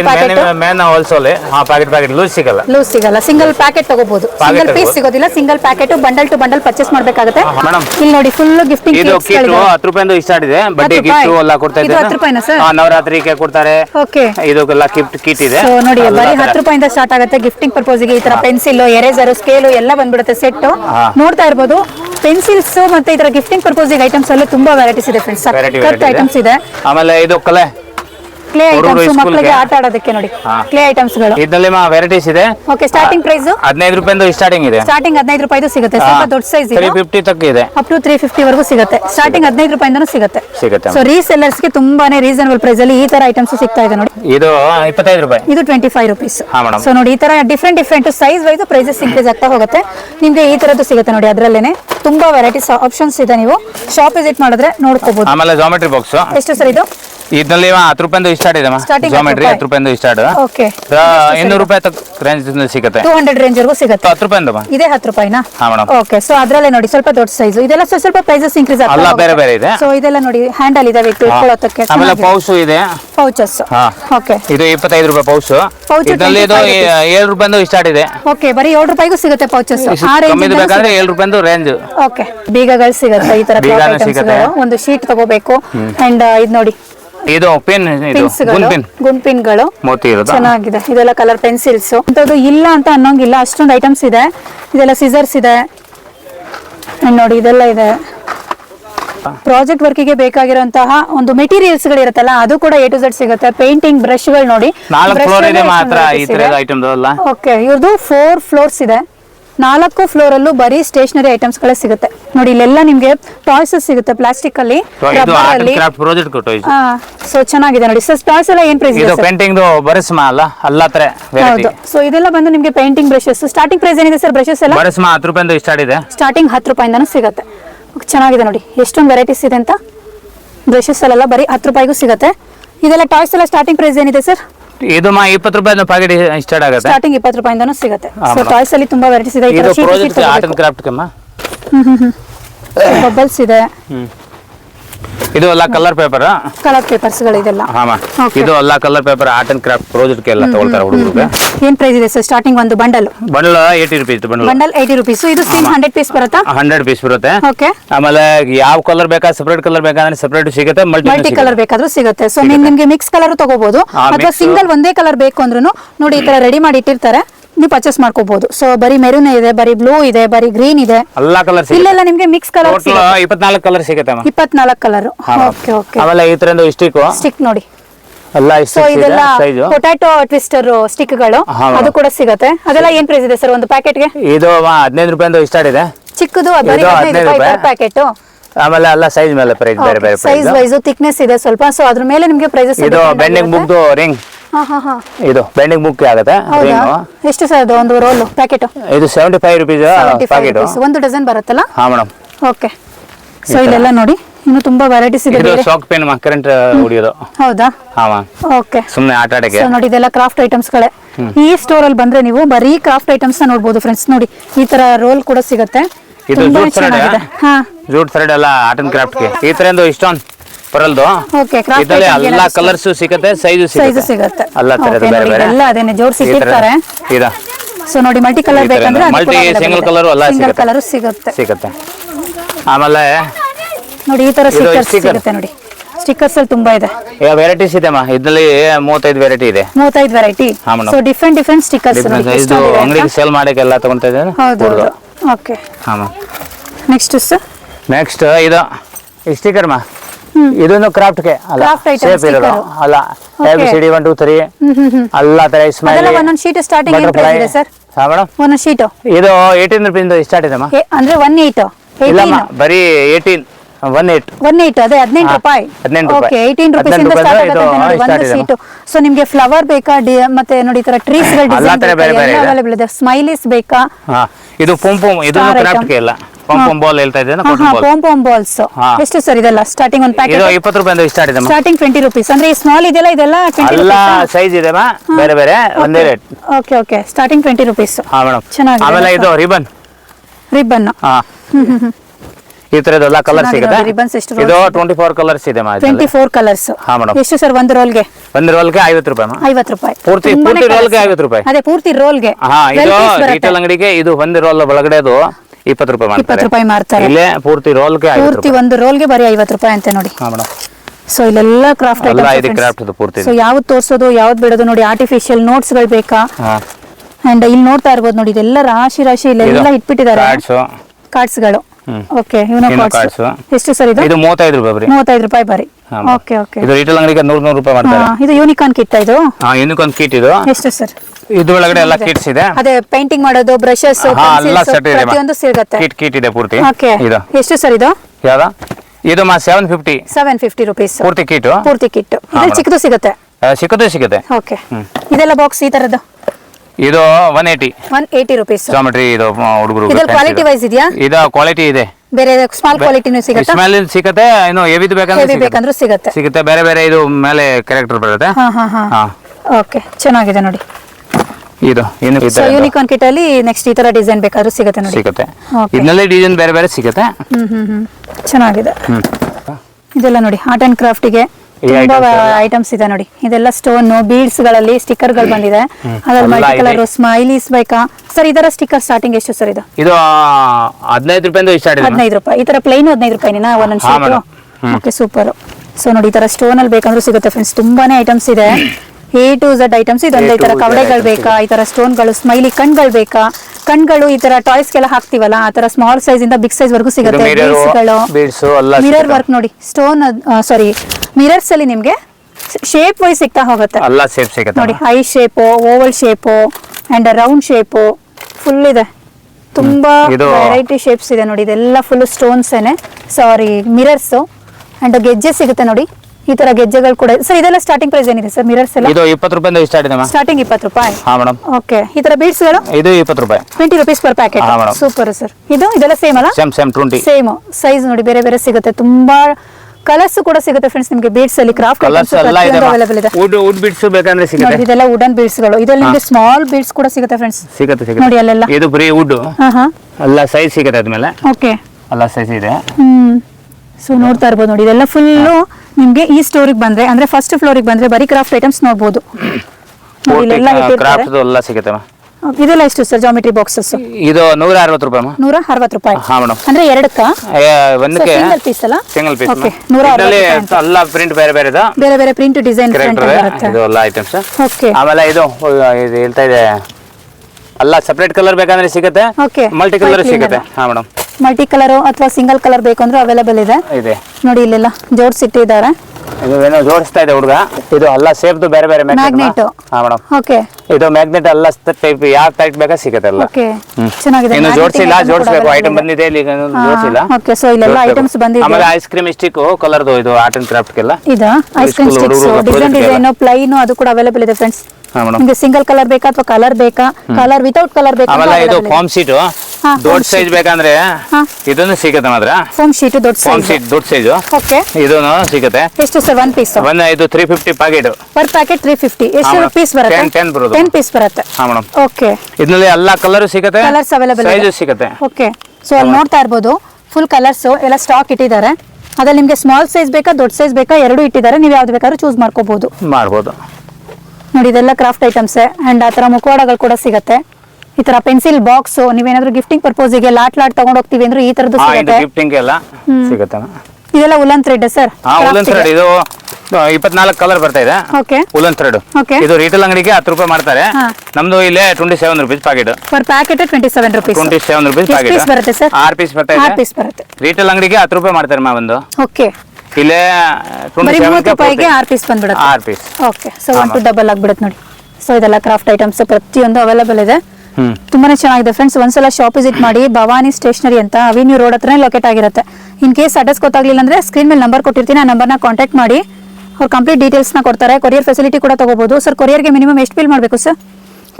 Speaker 1: ಮೇನ್ ಹೋಲ್ಸೇಲ್ ಹಾ ಪ್ಯಾಕೆಟ್ ಪ್ಯಾಕೆಟ್ ಲೂಸ್ ಸಿಗಲ್ಲ.
Speaker 2: ಲೂಸ್ ಸಿಗಲ್ಲ. ಸಿಂಗಲ್ ಪ್ಯಾಕೆಟ್ ತಗೋಬಹುದು ಸಿಂಗಲ್ ಪೀಸ್ ಸಿಗೋದಿಲ್ಲ. Single packet bundle to bundle purchase ಮಾಡಬೇಕಾಗುತ್ತೆ.
Speaker 1: ಮೇಡಮ್
Speaker 2: ಇಲ್ಲಿ ನೋಡಿ ಫುಲ್ ಗಿಫ್ಟಿಂಗ್
Speaker 1: ಇದು ಕಿಟ್ ಹತ್ತು ರೂಪಾಯಿಂದ ಸ್ಟಾರ್ಟ್ ಇದೆ. ಬಡ್ಡಿ
Speaker 2: ರೂಪಾಯಿ?
Speaker 1: ಗಿಫ್ಟ್ ಎಲ್ಲ ಕೊಡ್ತಾ
Speaker 2: ಹತ್ತು ರೂಪಾಯಿನಾ?
Speaker 1: ಇದ್ದಾರೆ ನವರಾತ್ರಿಗೆ ಕೊಡ್ತಾರೆ.
Speaker 2: ಓಕೆ
Speaker 1: ಇದಕ್ಕೆಲ್ಲ ಗಿಫ್ಟ್ ಕಿಟ್ ಇದೆ.
Speaker 2: ಸೊ ನೋಡಿ ಬರೀ. ಹತ್ತು ರೂಪಾಯಿಂದ ಸ್ಟಾರ್ಟ್ ಆಗುತ್ತೆ ಗಿಫ್ಟಿಂಗ್ ಪರ್ಪೋಸ್ಗೆ ಈ ತರ ಪೆನ್ಸಿಲ್ ಎರೇಸರ್ ಸ್ಕೇಲು ಎಲ್ಲ ಬಂದ್ಬಿಡುತ್ತೆ ಸೆಟ್ ನೋಡ್ತಾ ಇರಬಹುದು ಪೆನ್ಸಿಲ್ಸ್ ಮತ್ತೆ ಈ ತರ ಗಿಫ್ಟಿಂಗ್ ಪರ್ಪೋಸ್ ಐಟಮ್ಸ್ ಅಲ್ಲಿ ತುಂಬಾ ವೆರೈಟೀಸ್ ಇದೆ ಫ್ರೆಂಡ್ಸ್ ಐಟಮ್ಸ್ ಇದೆ.
Speaker 1: ಆಮೇಲೆ ಇದು ಕಲೆ.
Speaker 2: ಕ್ಲೇ ಐಟಮ್ಸ್ ಮಕ್ಕಳಿಗೆ. ಆಟ ಆಡೋದಕ್ಕೆ ನೋಡಿ. ಕ್ಲೇ ಐಟಮ್ಸ್ಗಳು.
Speaker 1: ಇದರಲ್ಲಿ ವೆರೈಟೀಸ್ ಇದೆ.
Speaker 2: ಓಕೆ ಸ್ಟಾರ್ಟಿಂಗ್ ಪ್ರೈಸ್
Speaker 1: ಹದಿನೈದು ರೂಪಾಯಿಂದ ಸ್ಟಾರ್ಟಿಂಗ್ ಇದೆ.
Speaker 2: ಸ್ಟಾರ್ಟಿಂಗ್ ಹದಿನೈದು ರೂಪಾಯಿದು ಸಿಗುತ್ತೆ. ಸ್ವಲ್ಪ ದೊಡ್ಡ ಸೈಜ್
Speaker 1: ಇದೆ. ಫಿಫ್ಟಿ ತಕ್ಕ ಇದೆ.
Speaker 2: ಅಪ್ ಟು ತ್ರೀ ಫಿಫ್ಟಿ ವರೆಗೂ ಸಿಗುತ್ತೆ. ಸ್ಟಾರ್ಟಿಂಗ್ ಹದಿನೈದು ರೂಪಾಯಿಂದನೂ ಸಿಗುತ್ತೆ.
Speaker 1: ಸಿಗುತ್ತೆ.
Speaker 2: ಸೊ ರೀಸೆಲ್ಲರ್ಸ್ಗೆ ತುಂಬಾನೇ ರೀಸನಬಲ್ ಪ್ರೈಸ್ ಅಲ್ಲಿ ಈ ತರ ಐಟಮ್ಸ್ ಸಿಗ್ತಾ ಇದೆ ನೋಡಿ.
Speaker 1: ಇದು ಇಪ್ಪತ್ತೈದು ರೂಪಾಯಿ.
Speaker 2: ಇದು ಟ್ವೆಂಟಿ ಫೈವ್ ರುಪೀಸ್. ಸೊ ನೋಡಿ ಈ ತರ different different size wise prices increase ಆಗ್ತಾ ಹೋಗುತ್ತೆ. ನಿಮ್ಗೆ ಈ ತರದ್ದು ಸಿಗುತ್ತೆ ನೋಡಿ ಅದರಲ್ಲೇನೆ. ತುಂಬಾ ವೆರೈಟೀಸ್ ಆಪ್ಷನ್ಸ್ ಇದೆ ನೀವು. ಶಾಪ್ ವಿಸಿಟ್ ಮಾಡಿದ್ರೆ ನೋಡ್ಕೋಬಹುದು
Speaker 1: ಆಮೇಲೆ ಜಾಮೆಟ್ರಿ ಬಾಕ್ಸ್
Speaker 2: ಎಷ್ಟು ಸರ್ ಇದು?
Speaker 1: ಇದರಲ್ಲಿ ಹತ್ತು ರೂಪಾಯಿಂದ ಸ್ಟಾರ್ಟ್ ಇದೆ
Speaker 2: Starting
Speaker 1: ಜಾಮೆಟ್ರಿ
Speaker 2: ಹತ್ತು
Speaker 1: ಹತ್ತು ರೂಪಾಯಿಂದ ಸ್ಟಾರ್ಟ್
Speaker 2: ಓಕೆ
Speaker 1: ಇನ್ನೂರು ರೂಪಾಯಿ ರೇಂಜ್ ಸಿಗುತ್ತೆ.
Speaker 2: ಟೂ ಹಂಡ್ರೆಡ್ ರೇಂಜ್ ವರೆಗೂ ಸಿಗುತ್ತೆ.
Speaker 1: ಹತ್ತು ರೂಪಾಯಿಂದ ಇದೆ
Speaker 2: ಇದೇ ಹತ್ತು ರೂಪಾಯಿನಾ?
Speaker 1: ಹಾ ಮೇಡಮ್
Speaker 2: ಓಕೆ ಸೊ ಅದ್ರಲ್ಲೇ ನೋಡಿ ಸ್ವಲ್ಪ ದೊಡ್ಡ ಸೈಜ್ ಇದೆಲ್ಲ ಸ್ವಲ್ಪ ಸ್ವಲ್ಪ ಪ್ರೈಸಸ್ ಇನ್ಕ್ರೀಸ್
Speaker 1: ಅಲ್ಲ ಬೇರೆ ಬೇರೆ ಇದೆ.
Speaker 2: ಸೊ ಇದೆಲ್ಲ ನೋಡಿ ಹ್ಯಾಂಡಲ್ ಇದಾವೆ ಇಟ್ಕೊಳ್ಳೋದಕ್ಕೆ
Speaker 1: ಆಮೇಲೆ ಪೌಸು ಇದೆ.
Speaker 2: ಪೌಚಸ್
Speaker 1: ಹಾ.
Speaker 2: ಓಕೆ
Speaker 1: ಇದು ಇಪ್ಪತ್ತೈದು ರೂಪಾಯಿ ಪೌಸು
Speaker 2: Pouch
Speaker 1: ಇದರಲ್ಲಿ ಇದು
Speaker 2: 25 rupees.
Speaker 1: ಏಳು ರೂಪಾಯಿಂದ ಸ್ಟಾರ್ಟ್ ಇದೆ.
Speaker 2: ಓಕೆ ಬರೀ ಏಳು ರೂಪಾಯಿಗೂ ಸಿಗುತ್ತೆ ಪೌಚಸ್ ಆ ರೇಂಜ್
Speaker 1: ಬೇಕಾದ್ರೆ ಏಳು ರೂಪಾಯಿಂದ ರೇಂಜ್
Speaker 2: ಓಕೆ ಬೀಗಗಳು ಸಿಗುತ್ತೆ ಈ ತರ
Speaker 1: ಬೀಗನೂ
Speaker 2: ಐಟಮ್ಸ್
Speaker 1: ಸಿಗುತ್ತೆ.
Speaker 2: ಒಂದು ಶೀಟ್ ತಗೋಬೇಕು. ಅಂಡ್ ಇದು ನೋಡಿ
Speaker 1: ಇದು ಪೆನ್ ಇದು ಗುನ್ ಮೋತಿ ಇರೋದು
Speaker 2: ಚೆನ್ನಾಗಿದೆ. ಇದೆಲ್ಲ ಕಲರ್ ಪೆನ್ಸಿಲ್ಸ್ ಅಂತದ್ದು ಇಲ್ಲ ಅಂತ ಅನ್ನೋಂಗಿಲ್ಲ. ಅಷ್ಟೊಂದು ಐಟಮ್ಸ್ ಇದೆ. ಇದೆಲ್ಲ ಸಿಸರ್ಸ್ ಇದೆ. ನೋಡಿ ಇದೆಲ್ಲ ಇದೆ. ಪ್ರಾಜೆಕ್ಟ್ ವರ್ಕಿಗೆ ಬೇಕಾಗಿರುವಂತಹ ಒಂದು ಮೆಟೀರಿಯಲ್ಸ್ಗಳು ಇರುತ್ತಲ್ಲ ಅದು ಕೂಡ ಎ ಟು ಝೆಡ್ ಸಿಗುತ್ತೆ. ಪೇಂಟಿಂಗ್ ಬ್ರಷ್ಗಳು ನೋಡಿ ಓಕೆ ಇವ್ರದ್ದು ಫೋರ್ ಫ್ಲೋರ್ಸ್ ಇದೆ. ನಾಲ್ಕು ಫ್ಲೋರ್ ಅಲ್ಲೂ ಬರೀ ಸ್ಟೇಷನರಿ ಐಟಮ್ಸ್ ಗಳೇ ಸಿಗುತ್ತೆ. ನೋಡಿ ಇಲ್ಲೆಲ್ಲ ನಿಮ್ಗೆ ಟಾಯ್ಸ್ ಸಿಗುತ್ತೆ ಪ್ಲಾಸ್ಟಿಕ್ ಅಲ್ಲಿ ರಬ್ಬರ್. ಸೊ ಚೆನ್ನಾಗಿದೆ ನೋಡಿ. ಸರ್ ಟಾಯ್ಸ್ ಎಲ್ಲ ಏನ್ ಪ್ರೈಸ್
Speaker 1: ಇದು? ಪೇಂಟಿಂಗ್ ಬರಸ್ಮಾ ಅಲ್ಲ ಅಲ್ಲ ತರ
Speaker 2: ಹೌದು. ಸೊ ಇದೆಲ್ಲ ಬಂದು ನಿಮ್ಗೆ ಪೇಂಟಿಂಗ್ ಬ್ರಷಸ್ ಸ್ಟಾರ್ಟಿಂಗ್ ಪ್ರೈಸ್ ಏನಿದೆ ಸರ್ ಬ್ರಷಸ್ ಎಲ್ಲ?
Speaker 1: ಬರಸ್ಮಾ ಹತ್ತು ರೂಪಾಯಿಂದ ಸ್ಟಾರ್ಟ್ ಇದೆ.
Speaker 2: ಸ್ಟಾರ್ಟಿಂಗ್ ಹತ್ತು ರೂಪಾಯಿಂದನೂ ಸಿಗುತ್ತೆ. ಚೆನ್ನಾಗಿದೆ ನೋಡಿ. ಎಷ್ಟೊಂದು ವೆರೈಟೀಸ್ ಇದೆ ಅಂತ. ಬ್ರಷಸ್ ಎಲ್ಲ ಬರೀ ಹತ್ತು ರೂಪಾಯಿಗೂ ಸಿಗುತ್ತೆ. ಇದೆಲ್ಲ ಟಾಯ್ಸ್ ಎಲ್ಲ ಸ್ಟಾರ್ಟಿಂಗ್ ಪ್ರೈಸ್ ಏನಿದೆ ಸರ್
Speaker 1: ಇದು ಮಾ ಇಪ್ಪತ್ತು ರೂಪಾಯಿ ಪ್ಯಾಕೆಟ್ ಸ್ಟಾರ್ಟ್ ಆಗುತ್ತೆ.
Speaker 2: ಸ್ಟಾರ್ಟಿಂಗ್ ಇಪ್ಪತ್ತು ರೂಪಾಯಿಂದನೂ ಸಿಗುತ್ತೆ. ಸೊ. ಟಾಯ್ಸ್ ಅಲ್ಲಿ ತುಂಬಾ ವೆರೈಟೀಸ್ ಇದೆ.
Speaker 1: ಆರ್ಟ್ ಅಂಡ್ ಕ್ರಾಫ್ಟ್ ಕಮ್ಮ
Speaker 2: ಬಬಲ್ಸ್ ಇದೆ.
Speaker 1: ಇದು ಎಲ್ಲ ಕಲರ್ ಪೇಪರ್
Speaker 2: ಕಲರ್ ಪೇಪರ್ಸ್ಗಳು ಇದೆಲ್ಲ.
Speaker 1: ಇದು ಎಲ್ಲ colour paper art and craft project ಎಲ್ಲ ತಗೊಳ್ತಾರೆ ಹುಡುಗರಿಗೆ
Speaker 2: ಏನ್ ಪ್ರೈಸ್ ಇದೆ ಸರ್ ಸ್ಟಾರ್ಟಿಂಗ್ ಒಂದು bundle
Speaker 1: bundle eighty rupees bundle
Speaker 2: bundle eighty rupees ಇದು ಸೇಮ್ ಹಂಡ್ರೆಡ್ ಪೀಸ್ ಬರುತ್ತಾ?
Speaker 1: ಹಂಡ್ರೆಡ್ ಪೀಸ್ ಬರುತ್ತೆ.
Speaker 2: ಓಕೆ
Speaker 1: ಆಮೇಲೆ ಯಾವ ಕಲರ್ ಬೇಕಾ ಸೆಪರೇಟ್ ಕಲರ್ ಬೇಕಾದ್ರೆ ಸೆಪರೇಟ್ ಸಿಗುತ್ತೆ
Speaker 2: ಮಲ್ಟಿ
Speaker 1: ಮಲ್ಟಿ
Speaker 2: ಕಲರ್ ಬೇಕಾದ್ರೂ ಸಿಗುತ್ತೆ. ಸೊ ನಿಮ್ಗೆ ಮಿಕ್ಸ್ ಕಲರ್ ತಗೋಬಹುದು ಅಥವಾ ಸಿಂಗಲ್ ಒಂದೇ ಕಲರ್ ಬೇಕು ಅಂದ್ರೂ ನೋಡಿ ಈ ತರ ರೆಡಿ ಮಾಡಿ ಇಟ್ಟಿರ್ತಾರೆ. ನೀವು ಪರ್ಚೇಸ್ ಮಾಡ್ಕೋಬಹುದು ಸೊ ಬರೀ ಮೆರೂನ್ ಇದೆ ಬರೀ ಬ್ಲೂ ಇದೆ ಬರೀ ಗ್ರೀನ್ ಇದೆ.
Speaker 1: ಎಲ್ಲಾ ಕಲರ್
Speaker 2: ಇಲ್ಲೆಲ್ಲ ನಿಮ್ಗೆ ಮಿಕ್ಸ್ ಕಲರ್
Speaker 1: ಇಪ್ಪತ್ನಾಲ್ಕು ಕಲರ್ ಸಿಗುತ್ತೆ
Speaker 2: ಇಪ್ಪತ್ನಾಲ್ಕು ಕಲರ್ ಓಕೆ ಓಕೆ
Speaker 1: ಆಮೇಲೆ ಈ ಇಷ್ಟಿಕು
Speaker 2: ಸ್ಟಿಕ್ ನೋಡಿ. ಸೊ ಇದೆಲ್ಲ ಪೊಟ್ಯಾಟೊ ಟ್ವಿಸ್ಟರ್ ಸ್ಟಿಕ್ಗಳು. ಅದು ಕೂಡ ಸಿಗುತ್ತೆ. ಅದೆಲ್ಲ ಏನ್ ಪ್ರೈಸ್ ಇದೆ ಸರ್ ಒಂದು ಪ್ಯಾಕೆಟ್ಗೆ
Speaker 1: ಇದು ಹದಿನೈದು ರೂಪಾಯಿಂದ ಸ್ಟಾರ್ಟ್ ಇದೆ.
Speaker 2: ಚಿಕ್ಕದು ರೂಪಾಯಿ
Speaker 1: ರೂಪಾಯಿ.
Speaker 2: ಪ್ಯಾಕೆಟ್
Speaker 1: ಆಮೇಲೆ ಎಲ್ಲ ಸೈಜ್ ಮೇಲೆ ಪ್ರೈಸ್ ಬೇರೆ ಬೇರೆ
Speaker 2: ಸೈಜ್ ವೈಸ್ ಥಿಕ್ನೆಸ್ ಇದೆ ಸ್ವಲ್ಪ. ಸೊ ಅದ್ರ ಮೇಲೆ ನಿಮ್ಗೆ ಪ್ರೈಸಸ್
Speaker 1: ಇದು ಬೆಂಡಿಂಗ್ ಬುಕ್ದು ರಿಂಗ್ ಇದು ಬೆಂಡಿಂಗ್ ಬುಕ್ ಆಗುತ್ತೆ
Speaker 2: ಎಷ್ಟು ಸರ್ ಅದು? ಒಂದು ರೋಲ್ ಪ್ಯಾಕೆಟ್
Speaker 1: ಇದು ಸೆವೆಂಟಿ ಫೈವ್ ರುಪೀಸ್ ಪ್ಯಾಕೆಟ್
Speaker 2: ಒಂದು ಡಜನ್ ಬರುತ್ತಲ್ಲ?
Speaker 1: ಹಾ ಮೇಡಮ್
Speaker 2: ಓಕೆ ಸೊ ಇಲ್ಲೆಲ್ಲ ನೋಡಿ. ಇನ್ನು ತುಂಬಾ ವೆರೈಟೀಸ್ ಇದೆ
Speaker 1: ಇದು ಶಾಕ್ ಪೇನ್ ಕರೆಂಟ್ ಹೊಡಿಯೋದು
Speaker 2: ಹೌದಾ?
Speaker 1: ಹಾ
Speaker 2: ಓಕೆ
Speaker 1: ಸುಮ್ಮನೆ ಆಟ ಆಡಕ್ಕೆ.
Speaker 2: ಸೊ ನೋಡಿ ಇದೆಲ್ಲ ಕ್ರಾಫ್ಟ್ ಐಟಮ್ಸ್ ಗಳೇ. ಈ ಸ್ಟೋರ್ ಅಲ್ಲಿ ಬಂದ್ರೆ ನೀವು ಬರೀ ಕ್ರಾಫ್ಟ್ ಐಟಮ್ಸ್ನ ನೋಡ್ಬೋದು ಫ್ರೆಂಡ್ಸ್ ನೋಡಿ ಈ ತರ ರೋಲ್ ಕೂಡ ಸಿಗುತ್ತೆ.
Speaker 1: ಇದು ಜೂಟ್
Speaker 2: ಥ್ರೆಡ್ ಹಾ.
Speaker 1: ಜೂಟ್ ಥ್ರೆಡ್ ಎಲ್ಲ ಆರ್ಟ್ ಅಂಡ್ ಕ್ರಾಫ್ಟ್ಗೆ ಈ ತರದ್ದು ಇಷ್ಟೊಂದು ಬರಲ್ದು
Speaker 2: ಓಕೆ
Speaker 1: ಇದರಲ್ಲಿ ಎಲ್ಲ ಕಲರ್ಸ್ ಸಿಗುತ್ತೆ ಸೈಜು
Speaker 2: ಸೈಜ್
Speaker 1: ಸಿಗುತ್ತೆ.
Speaker 2: ಸಿಗುತ್ತೆ.
Speaker 1: ಎಲ್ಲ
Speaker 2: ತರದ
Speaker 1: ಬೇರೆ ಬೇರೆ.
Speaker 2: ಎಲ್ಲ ಅದೇನೆ ಜೋಡಿಸಿ
Speaker 1: ಈ ತರ ಇದ.
Speaker 2: ಸೊ ನೋಡಿ ಮಲ್ಟಿ ಕಲರ್ ಬೇಕಂದ್ರೆ
Speaker 1: ಮಲ್ಟಿ ಸಿಂಗಲ್ ಕಲರ್ ಎಲ್ಲ
Speaker 2: ಸಿಂಗಲ್
Speaker 1: ಸಿಗುತ್ತೆ.
Speaker 2: ಕಲರ್ ಸಿಗುತ್ತೆ.
Speaker 1: ಸಿಗುತ್ತೆ. ಆಮೇಲೆ
Speaker 2: ನೋಡಿ ಈ ತರ
Speaker 1: sticker.
Speaker 2: ಸಿಗುತ್ತೆ ನೋಡಿ. ಸ್ಟಿಕ್ಕರ್ಸ್ ಅಲ್ಲಿ ತುಂಬಾ ಇದೆ.
Speaker 1: ವೆರೈಟೀಸ್ ಇದೆ ಅಮ್ಮ. ಇದರಲ್ಲಿ ಮೂವತ್ತೈದು ವೆರೈಟಿ ಇದೆ.
Speaker 2: ಮೂವತ್ತೈದು ವೆರೈಟಿ
Speaker 1: ಹಾ, madam.
Speaker 2: So different different stickers
Speaker 1: difference ಇದು ಅಂಗಡಿಗೆ ಸೇಲ್ ಮಾಡಕ್ಕೆ ಎಲ್ಲ ತಗೊಂತ ಇದ್ದೇನೆ.
Speaker 2: ಹೌದು ಓಕೆ
Speaker 1: ಹಾ
Speaker 2: ನೆಕ್ಸ್ಟ್ ಸರ್
Speaker 1: ನೆಕ್ಸ್ಟ್ ಇದು ಈ ಸ್ಟಿಕರ್ ಮಾ ಇದನ್ನು ಕ್ರಾಫ್ಟ್ಗೆ ಅಲ್ಲ
Speaker 2: Craft item
Speaker 1: ಸೇಫ್ ಇರೋದು.
Speaker 2: sticker.
Speaker 1: ಅಲ್ಲ A B
Speaker 2: Okay.
Speaker 1: C D one two three ಅಲ್ಲ ತರ ಸ್ಮೈಲ್
Speaker 2: ಅಲ್ಲ ಒಂದೊಂದು ಶೀಟ್ ಸ್ಟಾರ್ಟಿಂಗ್ ಏನು ಪ್ರೈಸ್ ಇದೆ ಸರ್
Speaker 1: ಹಾ ಮೇಡಮ್
Speaker 2: ಒಂದೊಂದು ಶೀಟ್
Speaker 1: ಇದು ಏಯ್ಟೀನ್ ರುಪೀಸ್ ಸ್ಟಾರ್ಟ್ ಇದೆ ಮಾ
Speaker 2: ಅಂದ್ರೆ ಒನ್ ಏಯ್ಟ್
Speaker 1: ಇಲ್ಲಮ್ಮ ಬರೀ eighteen one eight
Speaker 2: one eight ಅದೇ ಹದಿನೆಂಟು
Speaker 1: ಹಾ,
Speaker 2: ರೂಪಾಯಿ.
Speaker 1: ಹದಿನೆಂಟು ರೂಪಾಯಿ.
Speaker 2: ಓಕೆ ಏಯ್ಟೀನ್ ರುಪೀಸ್ ಇಂದ ಸ್ಟಾರ್ಟ್ ಆಗುತ್ತೆ
Speaker 1: ಇದು
Speaker 2: ನೋಡಿ
Speaker 1: start
Speaker 2: ಒಂದು
Speaker 1: ಇದೆ.
Speaker 2: ಶೀಟ್ ಸೊ ನಿಮ್ಗೆ ಫ್ಲವರ್ ಬೇಕಾ ಡಿ- ಮತ್ತೆ ನೋಡಿ ಈ ತರ ಟ್ರೀಸ್
Speaker 1: ಎಲ್ಲ ತರ ಬೇರೆ ಬೇರೆ ಇದೆ.
Speaker 2: ಅವೈಲೇಬಲ್ ಇದೆ. ಸ್ಮೈಲೀಸ್ ಬೇಕಾ?
Speaker 1: ಹಾ ಇದು ಪುಂ ಪುಂ ಇದು ಕ್ರಾಫ್ಟ್ಗೆ ಅಲ್ಲ ಇಲ್ಲ. ಪಂ ಪಂ ಬಾಲ್ ಹೇಳ್ತಾ ಇದ್ದೇನೆ
Speaker 2: ಪೋಮ್ ಪೋಮ್ ಬಾಲ್ಸ್. ಎಷ್ಟು ಸರ್ ಇದೆಲ್ಲ? ಸ್ಟಾರ್ಟಿಂಗ್ ಒಂದು
Speaker 1: ಇದು
Speaker 2: ಪ್ಯಾಕೆಟ್
Speaker 1: ಇಪ್ಪತ್ತು ರೂಪಾಯಿಂದ ಸ್ಟಾರ್ಟ್ ಇದೆ
Speaker 2: ಸ್ಟಾರ್ಟಿಂಗ್ ಟ್ವೆಂಟಿ ರುಪೀಸ್ ಅಂದ್ರೆ ಈ ಸ್ಮಾಲ್ ಇದೆಲ್ಲ ಇದೆಲ್ಲ ಟ್ವೆಂಟಿ
Speaker 1: ಎಲ್ಲ ಸೈಜ್ ಇದೆ ಮಾ ಬೇರೆ ಬೇರೆ ಒಂದೇ rate
Speaker 2: okay okay starting twenty rupees
Speaker 1: ಹಾ ಮೇಡಮ್
Speaker 2: ಚೆನ್ನಾಗಿದೆ.
Speaker 1: ಆಮೇಲೆ ಇದು ರಿಬನ್
Speaker 2: ರಿಬ್ಬನ್
Speaker 1: ಹಾ. ಈ ತರದೆಲ್ಲ ಕಲರ್ ಸಿಗುತ್ತೆ?
Speaker 2: ನೋಡಿ, ಎಷ್ಟು
Speaker 1: ಇದು
Speaker 2: rows ಇದೆ.
Speaker 1: ಟ್ವೆಂಟಿ ಫೋರ್ ಕಲರ್ಸ್ ಇದೆ ಮಾ
Speaker 2: ಟ್ವೆಂಟಿ ಫೋರ್ ಕಲರ್ಸ್
Speaker 1: ಹಾ, madam.
Speaker 2: ಎಷ್ಟು ಸರ್ ಒಂದು ರೋಲ್ಗೆ
Speaker 1: ಒಂದು ರೋಲ್ಗೆ ಐವತ್ತು ರೂಪಾಯಿ ಮಾ
Speaker 2: ಐವತ್ತು ರೂಪಾಯಿ.
Speaker 1: ಪೂರ್ತಿ- ಪೂರ್ತಿ ರೋಲ್ಗೆ
Speaker 2: colours.
Speaker 1: 50 ರೂಪಾಯಿ.
Speaker 2: ಅದೇ ಪೂರ್ತಿ ರೋಲ್ಗೆ
Speaker 1: ಹಾ ಇದು ರಿಟೇಲ್ ಅಂಗಡಿಗೆ ಇದು ಒಂದು ರೋಲ್ ಒಳಗಡೆದು ಇಪ್ಪತ್ತು ರೂಪಾಯಿ
Speaker 2: ಇಪ್ಪತ್ತು
Speaker 1: ಮಾಡ್ತಾರೆ
Speaker 2: ರೂಪಾಯಿ ಮಾರ್ತಾರೆ
Speaker 1: ಇಲ್ಲೇ ಪೂರ್ತಿ ರೋಲ್ಗೆ
Speaker 2: ಪೂರ್ತಿ ಒಂದು ರೋಲ್ಗೆ ಬರೀ ಐವತ್ತು ರೂಪಾಯಿ ಅಂತೆ ನೋಡಿ.
Speaker 1: ಹಾ ಮೇಡಮ್.
Speaker 2: ಸೊ ಇಲ್ಲೆಲ್ಲ ಕ್ರಾಫ್ಟ್
Speaker 1: ಎಲ್ಲ ಇದೆ craft ದು ಪೂರ್ತಿ
Speaker 2: ಸೊ ಯಾವ್ದು ತೋರ್ಸೋದು ಯಾವ್ದು ಬಿಡೋದು ನೋಡಿ ಆರ್ಟಿಫಿಷಿಯಲ್ ನೋಟ್ಸ್ಗಳು ಬೇಕಾ?
Speaker 1: ಹಾ.
Speaker 2: ಅಂಡ್ ಇಲ್ಲಿ ನೋಡ್ತಾ ಇರ್ಬೋದು ನೋಡಿ ಇದೆಲ್ಲ ರಾಶಿ ರಾಶಿ ಇಲ್ಲೆಲ್ಲ ಇಟ್ಬಿಟ್ಟಿದ್ದಾರೆ.
Speaker 1: ಕಾರ್ಡ್ಸ್
Speaker 2: ಕಾರ್ಡ್ಸ್ಗಳು.
Speaker 1: ಹ್ಮ್.
Speaker 2: ಓಕೆ ಇವನ
Speaker 1: ಇನ್ನು
Speaker 2: ಕಾರ್ಡ್ಸ್ ಎಷ್ಟು ಸರ್ ಇದು?
Speaker 1: ಇದು ಮೂವತ್ತೈದು ರೂಪಾಯಿ ಬರೀ.
Speaker 2: ಮೂವತ್ತೈದು ರೂಪಾಯಿ ಬರೀ. Okay okay.
Speaker 1: ಇದು ರಿಟೇಲ್ ಅಂಗಡಿಗೆ ನೂರ್ ನೂರು ರೂಪಾಯಿ ಮಾಡ್ತಾರೆ.
Speaker 2: ಇದು ಯೂನಿಕಾನ್ ಕಿಟ್ ಇದು?
Speaker 1: ಹಾ ಯೂನಿಕಾನ್ ಕಿಟ್ ಇದು.
Speaker 2: ಎಷ್ಟು ಸರ್?
Speaker 1: ಇದು ಒಳಗಡೆ ಎಲ್ಲ ಕಿಟ್ಸ್ ಇದೆ.
Speaker 2: ಅದೇ ಪೇಂಟಿಂಗ್ ಮಾಡೋದು ಬ್ರಷಸ್
Speaker 1: ಎಲ್ಲ ಸೆಟ್ ಇದೆ
Speaker 2: ಪ್ರತಿಯೊಂದು ಸಿಗುತ್ತೆ.
Speaker 1: ಕಿಟ್ ಕಿಟ್ ಇದೆ ಪೂರ್ತಿ.
Speaker 2: ಓಕೆ.
Speaker 1: ಇದು.
Speaker 2: ಎಷ್ಟು ಸರ್ ಇದು?
Speaker 1: ಯಾವ್ದ? ಇದು ಮಾ seven fifty
Speaker 2: seven fifty rupees
Speaker 1: ಪೂರ್ತಿ ಕಿಟ್
Speaker 2: ಪೂರ್ತಿ ಕಿಟ್ ಇದ್ರಲ್ಲಿ ಚಿಕ್ಕದು ಸಿಗುತ್ತೆ?
Speaker 1: ಚಿಕ್ಕದು ಸಿಗುತ್ತೆ.
Speaker 2: ಓಕೆ. ಇದೆಲ್ಲ ಬಾಕ್ಸ್ ಈ ತರದ್ದು?
Speaker 1: ಇದು one eighty
Speaker 2: one eighty rupees
Speaker 1: geometry ಇದು ಹುಡುಗರು
Speaker 2: ಇದ್ರ ಕ್ವಾಲಿಟಿ ವೈಸ್ ಇದೆಯಾ?
Speaker 1: ಇದು ಕ್ವಾಲಿಟಿ ಇದೆ.
Speaker 2: ಬೇರೆ ಸ್ಮಾಲ್ ಕ್ವಾಲಿಟಿನೂ ಸಿಗುತ್ತಾ?
Speaker 1: ಸ್ಮಾಲ್ ಸಿಗುತ್ತೆ ಇನ್ನು ಎವಿದು ಬೇಕಂದ್ರೆ ಸಿಗುತ್ತೆ.
Speaker 2: ಬೇಕಂದ್ರೂ ಸಿಗುತ್ತೆ.
Speaker 1: ಸಿಗುತ್ತೆ ಬೇರೆ ಬೇರೆ ಇದು ಮೇಲೆ ಕ್ಯಾರೆಕ್ಟರ್ ಬರುತ್ತೆ.
Speaker 2: ಹಾ ಹಾ ಹಾ.
Speaker 1: ಹಾ.
Speaker 2: ಓಕೆ ಚೆನ್ನಾಗಿದೆ ನೋಡಿ.
Speaker 1: ಇದು
Speaker 2: ಯೂನಿಕಾನ್ ಕಿಟ್ ಅಲ್ಲಿ ನೆಕ್ಸ್ಟ್ ಈ ತರ ಡಿಸೈನ್ ಬೇಕಾದ್ರೂ ಸಿಗುತ್ತೆ ನೋಡಿ.
Speaker 1: ಸಿಗುತ್ತೆ.
Speaker 2: Okay.
Speaker 1: ಡಿಸೈನ್ ಬೇರೆ ಬೇರೆ ಸಿಗುತ್ತೆ.
Speaker 2: ಹ್ಮ್ ಹ್ಮ್ ಹ್ಮ್. ಚೆನ್ನಾಗಿದೆ. ಇದೆಲ್ಲ ನೋಡಿ ಆರ್ಟ್ ಅಂಡ್ ಕ್ರಾಫ್ಟಿಗೆ ತುಂಬಾ ಐಟಮ್ಸ್ ಇದೆ ನೋಡಿ. ಇದೆಲ್ಲ ಸ್ಟೋನ್ ಬೀಡ್ಸ್ಗಳಲ್ಲಿ ಸ್ಟಿಕ್ಕರ್ಗಳು ಬಂದಿದೆ. ಅದ್ರಲ್ಲಿ ಮಲ್ಟಿ ಕಲರ್
Speaker 1: ಇದೆ.
Speaker 2: ಸ್ಮೈಲೀಸ್ ಬೇಕಾ? ಸರ್ ಇದರ ಸ್ಟಿಕ್ಕರ್ ಸ್ಟಾರ್ಟಿಂಗ್ ಎಷ್ಟು ಸರ್ ಇದು?
Speaker 1: ಇದು ಹದಿನೈದು ರೂಪಾಯಿ
Speaker 2: ಹದಿನೈದು ರೂಪಾಯಿ. ಈ ತರ ಪ್ಲೈನ್ ಹದಿನೈದು ರೂಪಾಯಿನ ಒಂದೊಂದು ಶೀಟ್ ಓಕೆ ಸೂಪರ್ ಸೊ ನೋಡಿ ಈ ತರ ಸ್ಟೋನ್ ಅಲ್ಲಿ ಬೇಕಂದ್ರೂ ಸಿಗುತ್ತೆ ಫ್ರೆಂಡ್ಸ್ ತುಂಬಾನೇ ಐಟಮ್ಸ್ ಇದೆ. ಎ ಟು ಝಡ್ ಐಟಮ್ಸ್ ಇದೊಂದು ಈ ತರ ಕವಡೆಗಳು ಬೇಕಾ? ಈ ತರ ಸ್ಟೋನ್ಗಳು ಸ್ಮೈಲಿ ಕಣ್ಗಳು ಬೇಕಾ? ಕಣ್ಗಳು ಈ ತರ ಟಾಯ್ಸ್ ಗೆಲ್ಲ ಹಾಕ್ತಿವಲ್ಲ ಆ ತರ ಸ್ಮಾಲ್ ಸೈಜ್ ಇಂದ ಬಿಗ್ ಸೈಜ್ ವರ್ಗೂ ಸಿಗುತ್ತೆ
Speaker 1: ಬೀಡ್ಸ್
Speaker 2: ಮಿರರ್ ವರ್ಕ್ ನೋಡಿ ಸ್ಟೋನ್ ಸಾರಿ ಮಿರರ್ಸ್ ಅಲ್ಲಿ ನಿಮ್ಗೆ ಶೇಪ್ ವೈಸ್ ಸಿಗ್ತಾ ಹೋಗುತ್ತೆ.
Speaker 1: ಎಲ್ಲ ಸಿಗುತ್ತೆ.
Speaker 2: ನೋಡಿ high shape oval shape and round shape full ಇದೆ. ತುಂಬಾ ವೆರೈಟಿ ಶೇಪ್ಸ್ ಇದೆ ನೋಡಿ ಇದೆಲ್ಲ ಫುಲ್ ಸ್ಟೋನ್ಸ್ ಏನೆ. ಸಾರಿ ಮಿರರ್ಸ್ ಅಂಡ್ ಗೆಜ್ಜೆ ಸಿಗುತ್ತೆ ನೋಡಿ. ಈ ತರ ಗೆಜ್ಜೆಗಳು ಕೂಡ ಸರ್ ಇದೆಲ್ಲ ಸ್ಟಾರ್ಟಿಂಗ್ ಪ್ರೈಸ್ ಏನಿದೆ ಸರ್? ಮಿರರ್ಸ್ ಎಲ್ಲ?
Speaker 1: ಇದು ಇಪ್ಪತ್ತು ರೂಪಾಯಿಂದ ಸ್ಟಾರ್ಟ್ ಇದೆ
Speaker 2: ಸ್ಟಾರ್ಟಿಂಗ್ ಇಪ್ಪತ್ತು ರೂಪಾಯಿ?
Speaker 1: ಹಾ ಮೇಡಮ್
Speaker 2: ಓಕೆ ಈ ತರ ಬೀಡ್ಸ್ಗಳು?
Speaker 1: ಇದು ಇಪ್ಪತ್ತು ರೂಪಾಯಿ.
Speaker 2: Twenty rupees per packet. Super sir ಇದು ಇದೆಲ್ಲ ಸೇಮ್ ಅಲ್ಲ?
Speaker 1: Same same twenty
Speaker 2: same size ನೋಡಿ ಬೇರೆ ಬೇರೆ ಸಿಗುತ್ತೆ. ತುಂಬಾ ಕಲರ್ಸ್ ಕೂಡ ಸಿಗುತ್ತೆ ಫ್ರೆಂಡ್ಸ್ ನಿಮಗೆ. ಬೀಡ್ಸ್ ಅಲ್ಲಿ ಕ್ರಾಫ್ಟ್
Speaker 1: ಕಲರ್ಸ್ ಎಲ್ಲ ಇದೆ
Speaker 2: ಅವೈಲೇಬಲ್ ಇದೆ.
Speaker 1: ವುಡ್ ವುಡ್ ಬೀಡ್ಸ್ ಬೇಕಂದ್ರೆ
Speaker 2: ನೋಡಿ
Speaker 1: ಸಿಗುತ್ತೆ
Speaker 2: ಇದೆಲ್ಲ ವುಡನ್ ಬೀಡ್ಸ್ಗಳು. ಇದರಲ್ಲಿ ನಿಮಗೆ ಸ್ಮಾಲ್ ಬೀಡ್ಸ್ ಕೂಡ ಸಿಗುತ್ತೆ ಫ್ರೆಂಡ್ಸ್
Speaker 1: ಸಿಗುತ್ತೆ ಸಿಗುತ್ತೆ.
Speaker 2: ನೋಡಿ ಅಲ್ಲೆಲ್ಲ.
Speaker 1: ಇದು ಬರೀ ವುಡ್
Speaker 2: ಹಾ ಹಾ.
Speaker 1: ಎಲ್ಲ ಸೈಜ್ ಸಿಗುತ್ತೆ ಅದ್ಮೇಲೆ.
Speaker 2: ಓಕೆ
Speaker 1: ಎಲ್ಲ ಸೈಜ್ ಇದೆ.
Speaker 2: ಹ್ಮ್. ಸೊ ನೋಡ್ತಾ ಇರ್ಬೋದು ನೋಡಿ. ಇದೆಲ್ಲ ಫುಲ್ಲು ನಿಮ್ಗೆ ಈ ಸ್ಟೋರಿಗೆ ಬಂದ್ರೆ ಅಂದ್ರೆ ಫಸ್ಟ್ ಫ್ಲೋರಿಗೆ ಬಂದ್ರೆ ಬರೀ ಕ್ರಾಫ್ಟ್ ಐಟಮ್ಸ್ ನೋಡಬಹುದು ನೋಡಿ ಇಲ್ಲೆಲ್ಲ ಇಟ್ಟಿರ್ತಾರೆ.
Speaker 1: ಕ್ರಾಫ್ಟ್ ಎಲ್ಲ ಸಿಗುತ್ತೆ
Speaker 2: ಇದೆಲ್ಲ ಎಷ್ಟು ಸರ್ ಜಾಮಿಟ್ರಿ ಬಾಕ್ಸಸ್
Speaker 1: ಇದು ನೂರ ಅರವತ್ತು ರೂಪಾಯಿ
Speaker 2: ನೂರ ಅರವತ್ತು ರೂಪಾಯಿ.
Speaker 1: ಹಾ ಮೇಡಮ್
Speaker 2: ಅಂದ್ರೆ ಎರಡಕ್ಕ?
Speaker 1: ಒಂದಕ್ಕೆ
Speaker 2: ಸಿಂಗಲ್ ಪೀಸ್ ಅಲ್ಲ?
Speaker 1: ಸಿಂಗಲ್ ಪೀಸ್
Speaker 2: Okay, ನೂರ
Speaker 1: ಇದರಲ್ಲಿ
Speaker 2: ಅರವತ್ತು ರೂಪಾಯಿ
Speaker 1: ಎಲ್ಲ ಪ್ರಿಂಟ್ ಬೇರೆ ಬೇರೆ ಇದೆ.
Speaker 2: ಬೇರೆ ಬೇರೆ ಪ್ರಿಂಟ್ ಡಿಸೈನ್
Speaker 1: ಕ್ಯಾರೆಕ್ಟರ್
Speaker 2: ಬರುತ್ತೆ.
Speaker 1: ಇದು ಎಲ್ಲ ಐಟಮ್ಸ್
Speaker 2: ಓಕೆ
Speaker 1: ಆಮೇಲೆ ಇದು ಇದು ಹೇಳ್ತಾ ಇದೆ. ಅಲ್ಲ ಸಪ್ರೇಟ್ ಕಲರ್ ಬೇಕಂದ್ರೆ ಸಿಗುತ್ತೆ.
Speaker 2: ಓಕೆ
Speaker 1: ಮಲ್ಟಿ ಕಲರ್ ಸಿಗುತ್ತೆ. ಹಾ ಮೇಡಮ್
Speaker 2: ಮಲ್ಟಿ ಕಲರ್ ಅಥವಾ ಸಿಂಗಲ್ ಕಲರ್ ಬೇಕು ಅಂದ್ರೆ ಅವೈಲೇಬಲ್ ಇದೆ.
Speaker 1: ಇದೆ.
Speaker 2: ನೋಡಿ ಇಲ್ಲೆಲ್ಲ ಜೋಡಿಸಿಟ್ಟಿದ್ದಾರೆ.
Speaker 1: ಇದು ಏನೋ ಜೋಡಿಸ್ತಾ ಇದೆ ಹುಡುಗ. ಇದು ಎಲ್ಲ ಸೇಫ್ದು ಬೇರೆ ಬೇರೆ ಮ್ಯಾಗ್ನೆಟ್ ಹಾ ಮೇಡಮ್
Speaker 2: ಓಕೆ
Speaker 1: ಇದು ಮ್ಯಾಗ್ನೆಟ್ ಎಲ್ಲ ಟೈಪ್ ಯಾವ ಟೈಪ್ ಬೇಕಾ ಸಿಗುತ್ತೆ ಎಲ್ಲ.
Speaker 2: ಓಕೆ ಚೆನ್ನಾಗಿದೆ.
Speaker 1: ಇನ್ನು ಜೋಡಿಸಿಲ್ಲ ಜೋಡಿಸಬೇಕು. ಐಟಮ್ ಬಂದಿದೆ ಇಲ್ಲಿ ಇನ್ನು ಜೋಡಿಸಿಲ್ಲ.
Speaker 2: okay, so ಇಲ್ಲೆಲ್ಲ items ಬಂದಿದೆ.
Speaker 1: ಆಮೇಲೆ ಐಸ್ ಕ್ರೀಮ್ ಸ್ಟಿಕ್ ಕಲರ್ದು ಇದು ಆರ್ಟ್ ಅಂಡ್ ಕ್ರಾಫ್ಟ್ಗೆಲ್ಲ
Speaker 2: ಇದಾ? Ice cream sticks design design plain ಅದು ಕೂಡ ಅವೈಲೇಬಲ್ ಇದೆ ಫ್ರೆಂಡ್ಸ್ ನಿಮಗೆ ಸಿಂಗಲ್ ಕಲರ್ ಬೇಕಾ ಅಥವಾ ಕಲರ್ ಬೇಕಾ? ಕಲರ್ ವಿತೌಟ್ ಕಲರ್ ಬೇಕಾ
Speaker 1: ಆಮೇಲೆ ಇದು ಫಾರ್ಮ್ ಶೀಟ್ ದೊಡ್ಡ ಸೈಜ್ ಬೇಕಂದ್ರೆ. ಇದನ್ನು ಸಿಗುತ್ತೆ ಮಾತ್ರ.
Speaker 2: ಫಾರ್ಮ್ ಶೀಟ್ ದೊಡ್ಡ
Speaker 1: ಫಾರ್ಮ್ ಶೀಟ್ ದೊಡ್ಡ ಸೈಜು
Speaker 2: ಓಕೆ
Speaker 1: ಇದನ್ನು ಸಿಗುತ್ತೆ.
Speaker 2: ಎಷ್ಟು ಸರ್ ಒನ್ ಪೀಸ್
Speaker 1: ಒಂದು ಇದು three fifty packet
Speaker 2: per packet three fifty ಎಷ್ಟು ಪೀಸ್ ಬರುತ್ತೆ?
Speaker 1: 10 10 ಬರೋದು.
Speaker 2: ಟೆನ್ ಪೀಸ್ ಬರುತ್ತೆ.
Speaker 1: ಹಾ ಮೇಡಮ್
Speaker 2: ಓಕೆ
Speaker 1: ಇದ್ರಲ್ಲಿ ಎಲ್ಲ ಕಲರ್ ಸಿಗುತ್ತೆ?
Speaker 2: ಕಲರ್ಸ್ ಅವೈಲೇಬಲ್ ಇದೆ.
Speaker 1: ಸೈಜು ಸಿಗುತ್ತೆ.
Speaker 2: ಓಕೆ ಸೊ ಅಲ್ಲಿ ನೋಡ್ತಾ ಇರ್ಬೋದು. ಫುಲ್ ಕಲರ್ಸ್ ಎಲ್ಲ ಸ್ಟಾಕ್ ಇಟ್ಟಿದ್ದಾರೆ. ಅದ್ರಲ್ಲಿ ನಿಮಗೆ ಸ್ಮಾಲ್ ಸೈಜ್ ಬೇಕಾ ದೊಡ್ಡ ಸೈಜ್ ಬೇಕಾ ಎರಡು ಇಟ್ಟಿದ್ದಾರೆ. ನೀವು ಯಾವ್ದು ಬೇಕಾದ್ರೂ ಚೂಸ್ ಮಾಡ್ಕೋಬಹುದು
Speaker 1: ಮಾಡ್ಬೋದು.
Speaker 2: ನೋಡಿ ಇದೆಲ್ಲ ಕ್ರಾಫ್ಟ್ ಐಟಮ್ಸ್ ಅಂಡ್ ಆ ಥರ ಮುಖವಾಡಗಳು ಕೂಡ ಸಿಗುತ್ತೆ. ಈ ತರ ಪೆನ್ಸಿಲ್ ಬಾಕ್ಸ್ ನೀವೇನಾದ್ರೂ ಗಿಫ್ಟಿಂಗ್ ಪರ್ಪೋಸಿಗೆ ಲಾಟ್ ಲಾಟ್ ತಗೊಂಡ್ ಹೋಗ್ತೀವಿ ಅಂದ್ರೆ ಈ ತರದ್ದು ಸಿಗುತ್ತೆ.
Speaker 1: ಗಿಫ್ಟಿಂಗ್ ಎಲ್ಲ ಸಿಗುತ್ತೆ
Speaker 2: ಇದೆಲ್ಲ ಉಲನ್ ಥ್ರೆಡ್ ಸರ್?
Speaker 1: ಹಾ ಉಲನ್ ಥ್ರೆಡ್ ಇದು? ಇಪ್ಪತ್ನಾಲ್ಕು ಕಲರ್ ಬರ್ತಾ ಇದೆ.
Speaker 2: Okay
Speaker 1: woollen thread. ಇದು ರೀಟೇಲ್ ಅಂಗಡಿಗೆ ಹತ್ತು ರೂಪಾಯಿ ಮಾಡ್ತಾರೆ. ನಮ್ದು ಇಲ್ಲೇ twenty seven rupees packet
Speaker 2: per packet twenty seven rupees
Speaker 1: twenty seven rupees
Speaker 2: packet piece ಬರುತ್ತೆ ಸರ್?
Speaker 1: ಆರು ಪೀಸ್ ಬರ್ತಾ
Speaker 2: ಆರು
Speaker 1: ಇದೆ
Speaker 2: ಪೀಸ್ ಬರುತ್ತೆ.
Speaker 1: ರಿಟೇಲ್ ಅಂಗಡಿಗೆ ಹತ್ತು ರೂಪಾಯಿ ಮಾಡ್ತಾರೆ ಮಾ ಒಂದು.
Speaker 2: ಓಕೆ
Speaker 1: ಇಲ್ಲೇ ಟ್ವೆಂಟಿ
Speaker 2: ಸೆವೆನ್ ರೂಪಾಯಿಗೆ ಆರು ಪೀಸ್ ಬಂದ್ಬಿಡುತ್ತೆ.
Speaker 1: ಆರು piece
Speaker 2: okay so one two double ಆಗ್ಬಿಡುತ್ತೆ ನೋಡಿ. ಸೊ ಇದೆಲ್ಲ ಕ್ರಾಫ್ಟ್ ಐಟಮ್ಸ್ ಪ್ರತಿಯೊಂದು ಅವೈಲೇಬಲ್ ಇದೆ. ತುಂಬಾನೇ ಚೆನ್ನಾಗಿದೆ ಫ್ರೆಂಡ್ಸ್ ಒಂದ್ಸಲ ಶಾಪ್ ವಿಸಿಟ್ ಮಾಡಿ ಭವಾನಿ ಸ್ಟೇಷನರಿ ಅಂತ ಅವಿನ್ಯೂ ರೋಡ್ ಹತ್ರನೇ ಲೊಕೇಟ್ ಆಗಿರುತ್ತೆ. ಇನ್ ಕೇಸ್ ಅಡ್ರೆಸ್ ಗೊತ್ತಾಗ್ಲಿಲ್ಲ ಅಂದ್ರೆ ಸ್ಕ್ರೀನ್ ಮೇಲೆ ನಂಬರ್ ಕೊಟ್ಟಿರ್ತೀನಿ. ಆ ನಂಬರ್ನ ಕಾಂಟ್ಯಾಕ್ಟ್ ಮಾಡಿ. ಅವ್ರು ಕಂಪ್ಲೀಟ್ ಡೀಟೇಲ್ಸ್ನ ಕೊಡ್ತಾರೆ. ಕೊರಿಯರ್ ಫೆಸಿಲಿಟಿ ಕೂಡ ತಗೋಬಹುದು ಸರ್ ಕೊರಿಯರ್ಗೆ ಮಿನಿಮಮ್ ಎಷ್ಟು ಬಿಲ್ ಮಾಡಬೇಕು ಸರ್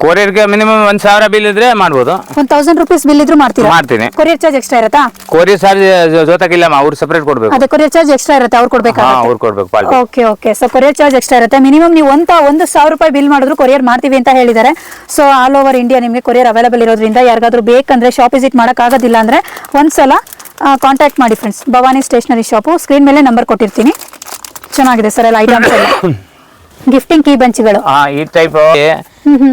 Speaker 1: ಕೊರಿಯರ್ಗೆ ಮಿನಿಮಮ್ ಒಂದ್ ಸಾವಿರ ಬಿಲ್ ಇದ್ರೆ ಮಾಡ್ಬೋದು.
Speaker 2: ಒನ್ ತೌಸಂಡ್ ರುಪೀಸ್ ಬಿಲ್ ಇದ್ರೂ ಮಾಡ್ತೀರಾ?
Speaker 1: ಮಾಡ್ತೀನಿ.
Speaker 2: ಕೊರಿಯರ್ ಚಾರ್ಜ್ ಎಕ್ಸ್ಟ್ರಾ ಇರುತ್ತಾ?
Speaker 1: ಕೊರಿಯರ್ ಚಾರ್ಜ್ ಜೊತೆಗಿಲ್ಲ ಅವ್ರು ಸೆಪರೇಟ್ ಕೊಡ್ಬೇಕು.
Speaker 2: ಅದೇ ಕೊರಿಯರ್ ಚಾರ್ಜ್ ಎಕ್ಸ್ಟ್ರಾ ಇರುತ್ತೆ? ಅವ್ರು
Speaker 1: ಹಾ
Speaker 2: ಕೊಡ್ಬೇಕಾಗುತ್ತೆ
Speaker 1: ಅವ್ರು ಕೊಡ್ಬೇಕು
Speaker 2: okay okay so courier charge extra ಇರುತ್ತೆ. ಮಿನಿಮಮ್ ನೀವು ಒಂದು ಒಂದು ಸಾವಿರ ರೂಪಾಯಿ ಬಿಲ್ ಮಾಡಿದ್ರು ಕೊರಿಯರ್ ಮಾಡ್ತೀವಿ ಅಂತ ಹೇಳಿದ್ದಾರೆ. ಸೊ ಆಲ್ ಓವರ್ ಇಂಡಿಯಾ ನಿಮಗೆ ಕೊರಿಯರ್ ಅವೈಲೇಬಲ್ ಇರೋದ್ರಿಂದ ಯಾರಿಗಾದ್ರೂ ಬೇಕಂದ್ರೆ ಶಾಪ್ ವಿಸಿಟ್ ಮಾಡೋಕ್ಕಾಗೋದಿಲ್ಲ ಅಂದ್ರೆ ಒಂದ್ಸಲ ಕಾಂಟ್ಯಾಕ್ಟ್ ಮಾಡಿ friends Bhavani stationery shop screen ಮೇಲೆ ನಂಬರ್ ಕೊಟ್ಟಿರ್ತೀನಿ. ಚೆನ್ನಾಗಿದೆ ಸರ್ ಎಲ್ಲ ಐಟಮ್ಸ್ ಎಲ್ಲ. ಗಿಫ್ಟಿಂಗ್ ಕೀ ಬಂಚ್ಗಳು
Speaker 1: ಹಾ ಈ ಟೈಪ್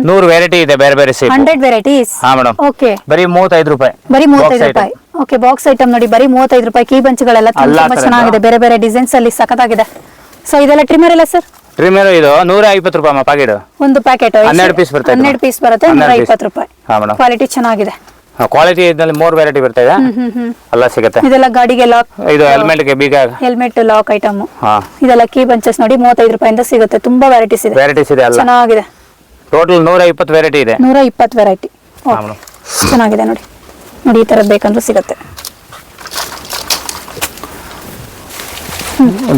Speaker 1: ನೂರು ವೆರೈಟಿ ಇದೆ ಬೇರೆ ಬೇರೆ ಸೇಪ್
Speaker 2: ಹಂಡ್ರೆಡ್ ವೆರೈಟೀಸ್
Speaker 1: ಹಾ ಮೇಡಮ್
Speaker 2: ಓಕೆ
Speaker 1: ಬರೀ ಮೂವತ್ತೈದು ರೂಪಾಯಿ.
Speaker 2: ಬರೀ ಮೂವತ್ತೈದು ರೂಪಾಯಿ. ಓಕೆ ಬಾಕ್ಸ್ ಐಟಮ್ ನೋಡಿ ಬರೀ ಮೂವತ್ತೈದು ರೂಪಾಯಿ. ಕೀ ಬಂಚ್ಗಳೆಲ್ಲ ತುಂಬಾ. ಚೆನ್ನಾಗಿದೆ. ಬೇರೆ ಬೇರೆ ಡಿಸೈನ್ಸ್ ಅಲ್ಲಿ ಸಖತ್ತಾಗಿದೆ. ಸೊ ಇದೆಲ್ಲ ಟ್ರಿಮರ್ ಎಲ್ಲ ಸರ್
Speaker 1: ಟ್ರಿಮರ್ ಇದು ನೂರ ಐವತ್ತು ರೂಪಾಯಿ
Speaker 2: ಒಂದು ಪ್ಯಾಕೆಟ್
Speaker 1: ಹನ್ನೆರಡು ಪೀಸ್ ಬರುತ್ತೆ.
Speaker 2: ಹನ್ನೆರಡು ಪೀಸ್ ಬರುತ್ತೆ ನೂರ. ಇಪ್ಪತ್ತು ರೂಪಾಯಿ. ಕ್ವಾಲಿಟಿ ಚೆನ್ನಾಗಿದೆ.
Speaker 1: ಕ್ವಾಲಿಟಿ ಇದ್ದಲ್ಲಿ ಮೂರ್ ವೆರೈಟಿ ಬರ್ತಾ ಇದೆ. ಎಲ್ಲ ಸಿಗುತ್ತೆ.
Speaker 2: ಇದೆಲ್ಲ ಗಾಡಿಗೆ ಲಾಕ್
Speaker 1: ಇದು ಹೆಲ್ಮೆಟ್ಗೆ ಬೀಗ
Speaker 2: ಹೆಲ್ಮೆಟ್ ಲಾಕ್ ಐಟಮ್
Speaker 1: ಹಾ.
Speaker 2: ಇದೆಲ್ಲ ಕೀ ಬಂಚಸ್ ನೋಡಿ ಮೂವತ್ತೈದು ರೂಪಾಯಿಂದ ಸಿಗುತ್ತೆ. ತುಂಬಾ ವೆರೈಟೀಸ್ ಇದೆ.
Speaker 1: ವೆರೈಟೀಸ್ ಇದೆ ಎಲ್ಲ
Speaker 2: ಚೆನ್ನಾಗಿದೆ.
Speaker 1: ಟೋಟಲ್ ನೂರ ಇಪ್ಪತ್ತು ವೆರೈಟಿ ಇದೆ.
Speaker 2: ನೂರ ಇಪ್ಪತ್ತು ವೆರೈಟಿ ಚೆನ್ನಾಗಿದೆ ನೋಡಿ. ನೋಡಿ ಈ ತರದ್ ಬೇಕಂದ್ರೂ ಸಿಗುತ್ತೆ.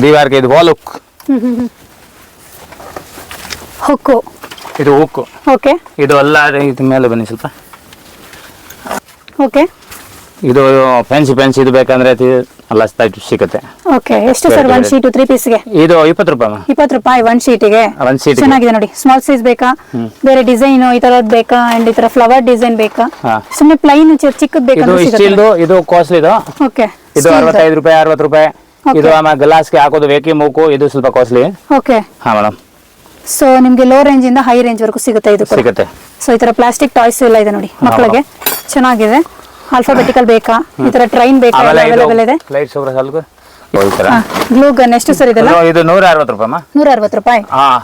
Speaker 1: ಬೀವಾರ್ಗೆ ಇದು ವಾಲ್ ಹುಕ್
Speaker 2: ಹುಕ್ಕು
Speaker 1: ಇದು ಹುಕ್ಕು
Speaker 2: ಓಕೆ
Speaker 1: ಇದು ಎಲ್ಲ ಇದು ಮೇಲೆ ಬನ್ನಿ ಸ್ವಲ್ಪ.
Speaker 2: ಓಕೆ.
Speaker 1: ಇದು ಫ್ಯಾನ್ಸಿ ಫ್ಯಾನ್ಸಿ ಇದು ಬೇಕಂದ್ರೆ ಇದು ಎಲ್ಲ ಟೈಪ್ ಸಿಗುತ್ತೆ.
Speaker 2: ಓಕೆ ಎಷ್ಟು ಸರ್ ಒನ್ ಶೀಟ್ ತ್ರೀ ಪೀಸ್ಗೆ
Speaker 1: ಇದು ಇಪ್ಪತ್ತು ರೂಪಾಯಿ.
Speaker 2: ಇಪ್ಪತ್ತು ರೂಪಾಯಿ ಒನ್ ಶೀಟಿಗೆ
Speaker 1: ಗೆ? ಒನ್ ಶೀಟ್
Speaker 2: ಚೆನ್ನಾಗಿದೆ ನೋಡಿ. ಸ್ಮಾಲ್ ಸೈಜ್ ಬೇಕಾ? ಬೇರೆ ಡಿಸೈನ್ ಈ ತರದ್ ಬೇಕಾ? ಅಂಡ್ ಈ ತರ ಫ್ಲವರ್ ಡಿಸೈನ್ ಬೇಕಾ? ಸುಮ್ಮನೆ ಪ್ಲೈನ್ ಚಿಕ್ಕದ್
Speaker 1: ಇದು
Speaker 2: ಬೇಕಂದ್ರೆ ಸಿಗುತ್ತೆ.
Speaker 1: ಸ್ಟೀಲ್ದು ಇದು ಕಾಸ್ಟ್ಲಿ ಇದು.
Speaker 2: ಓಕೆ.
Speaker 1: ಇದು ಅರವತ್ತೈದು ರೂಪಾಯಿ ಅರವತ್ತು ರೂಪಾಯಿ. ಇದು ಆಮೇಲೆ ಗ್ಲಾಸ್ಗೆ ಹಾಕೋದು ವೇಕಿ ಮೂಕು ಇದು ಸ್ವಲ್ಪ ಕಾಸ್ಟ್ಲಿ
Speaker 2: ಓಕೆ.
Speaker 1: ಹಾ ಮೇಡಮ್
Speaker 2: ಸೊ ನಿಮ್ಗೆ ಲೋ ರೇಂಜ್ ಇಂದ ಹೈ ರೇಂಜ್ ವರೆಗೂ ಸಿಗುತ್ತೆ ಇದು
Speaker 1: ಸಿಗುತ್ತೆ.
Speaker 2: ಸೊ ಈ ತರ ಪ್ಲಾಸ್ಟಿಕ್ ಟಾಯ್ಸ್ ಎಲ್ಲ ಇದೆ ನೋಡಿ ಮಕ್ಕಳಿಗೆ. ಚೆನ್ನಾಗಿದೆ. ಆಲ್ಫಾಬೆಟಿಕಲ್ ಬೇಕಾ? ಈ ತರ ಟ್ರೈನ್ ಬೇಕಾ? ಅವೈಲೇಬಲ್ ಇದೆ
Speaker 1: ಲೈಟ್ ಸ್ವಲ್ಪ ಈ ಥರ
Speaker 2: ಗ್ಲೂ ಗನ್ ಎಷ್ಟು ಸರ್ ಇದೆಲ್ಲ?
Speaker 1: ಇದು- ಇದು ನೂರ ಅರವತ್ತು ರೂಪಾಯಿ ಅಮ್ಮ.
Speaker 2: ನೂರ ಅರವತ್ತು ರೂಪಾಯಿ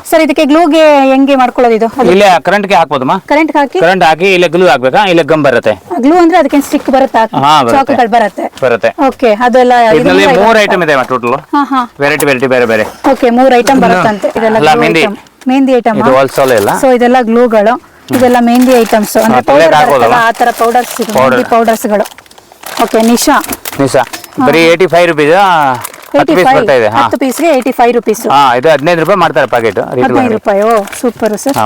Speaker 2: ಸರ್ ಇದಕ್ಕೆ ಗ್ಲೂಗೆ ಹೆಂಗೆ ಮಾಡ್ಕೊಳ್ಳೋದು ಇದು?
Speaker 1: ಇಲ್ಲ ಕರೆಂಟ್ಗೆ ಹಾಕಬಹುದು ಹಾಕ್ಬೋದಮ್ಮ.
Speaker 2: ಕರೆಂಟ್ ಹಾಕಿ?
Speaker 1: ಕರೆಂಟ್ ಹಾಕಿ ಇಲ್ಲ ಗ್ಲೂ ಹಾಕ್ಬೇಕಾ? ಇಲ್ಲ ಗಮ್ ಬರುತ್ತೆ.
Speaker 2: ಗ್ಲೂ ಅಂದ್ರೆ ಅದಕ್ಕೆ ಸ್ಟಿಕ್ ಬರುತ್ತಾ. ಚಾಕ್ಗಳು ಬರುತ್ತೆ.
Speaker 1: ಬರುತ್ತೆ.
Speaker 2: ಓಕೆ ಅದೆಲ್ಲ ಇದು
Speaker 1: ಇದರಲ್ಲಿ ಮೂರು. ಐಟಮ್ ಇದೆ ಟೋಟಲ್
Speaker 2: ಹಾ ಹಾ.
Speaker 1: ವೆರೈಟಿ ವೆರೈಟಿ ಬೇರೆ ಬೇರೆ.
Speaker 2: ಓಕೆ ಮೂರು ಐಟಮ್ ಬರುತ್ತಂತೆ. ಇದೆಲ್ಲ
Speaker 1: ಮೆಹಂದಿ.
Speaker 2: ಮೆಹಂದಿ ಐಟಮ್
Speaker 1: ಇದು ಹೊಲ್ಸೋಲೆ ಇಲ್ಲ
Speaker 2: ಸೊ ಇದೆಲ್ಲ ಗ್ಲೂಗಳು. ಇದೆಲ್ಲ ಮೆಹಂದಿ ಐಟಮ್ಸ್ ಅಂದ್ರೆ ಪೌಡರ್
Speaker 1: ಹಾಕೋದಲ್ಲ?
Speaker 2: ಆ ತರ ಪೌಡರ್ಸ್. ಮೆಹಂದಿ ಪೌಡರ್ಸ್ಗಳು ಓಕೆ ನಿಶಾ
Speaker 1: ನಿಶಾ ಬರೀ ಏಯ್ಟಿ ಫೈವ್ ರುಪೀಸ್ ಹತ್ತು ಪೀಸ್
Speaker 2: ಫೈವ್
Speaker 1: ಬರ್ತಾ ಇದೆ.
Speaker 2: ಹತ್ತು ಪೀಸ್ಗೆ ಏಯ್ಟಿ ಫೈವ್ ರುಪೀಸ್
Speaker 1: ಹಾ ಇದು ಹದಿನೈದು ರೂಪಾಯಿ ಮಾಡ್ತಾರೆ ಪ್ಯಾಕೆಟ್
Speaker 2: ಹದಿನೈದು ರೂಪಾಯಿ. ಓ ಸೂಪರ್ ಸರ್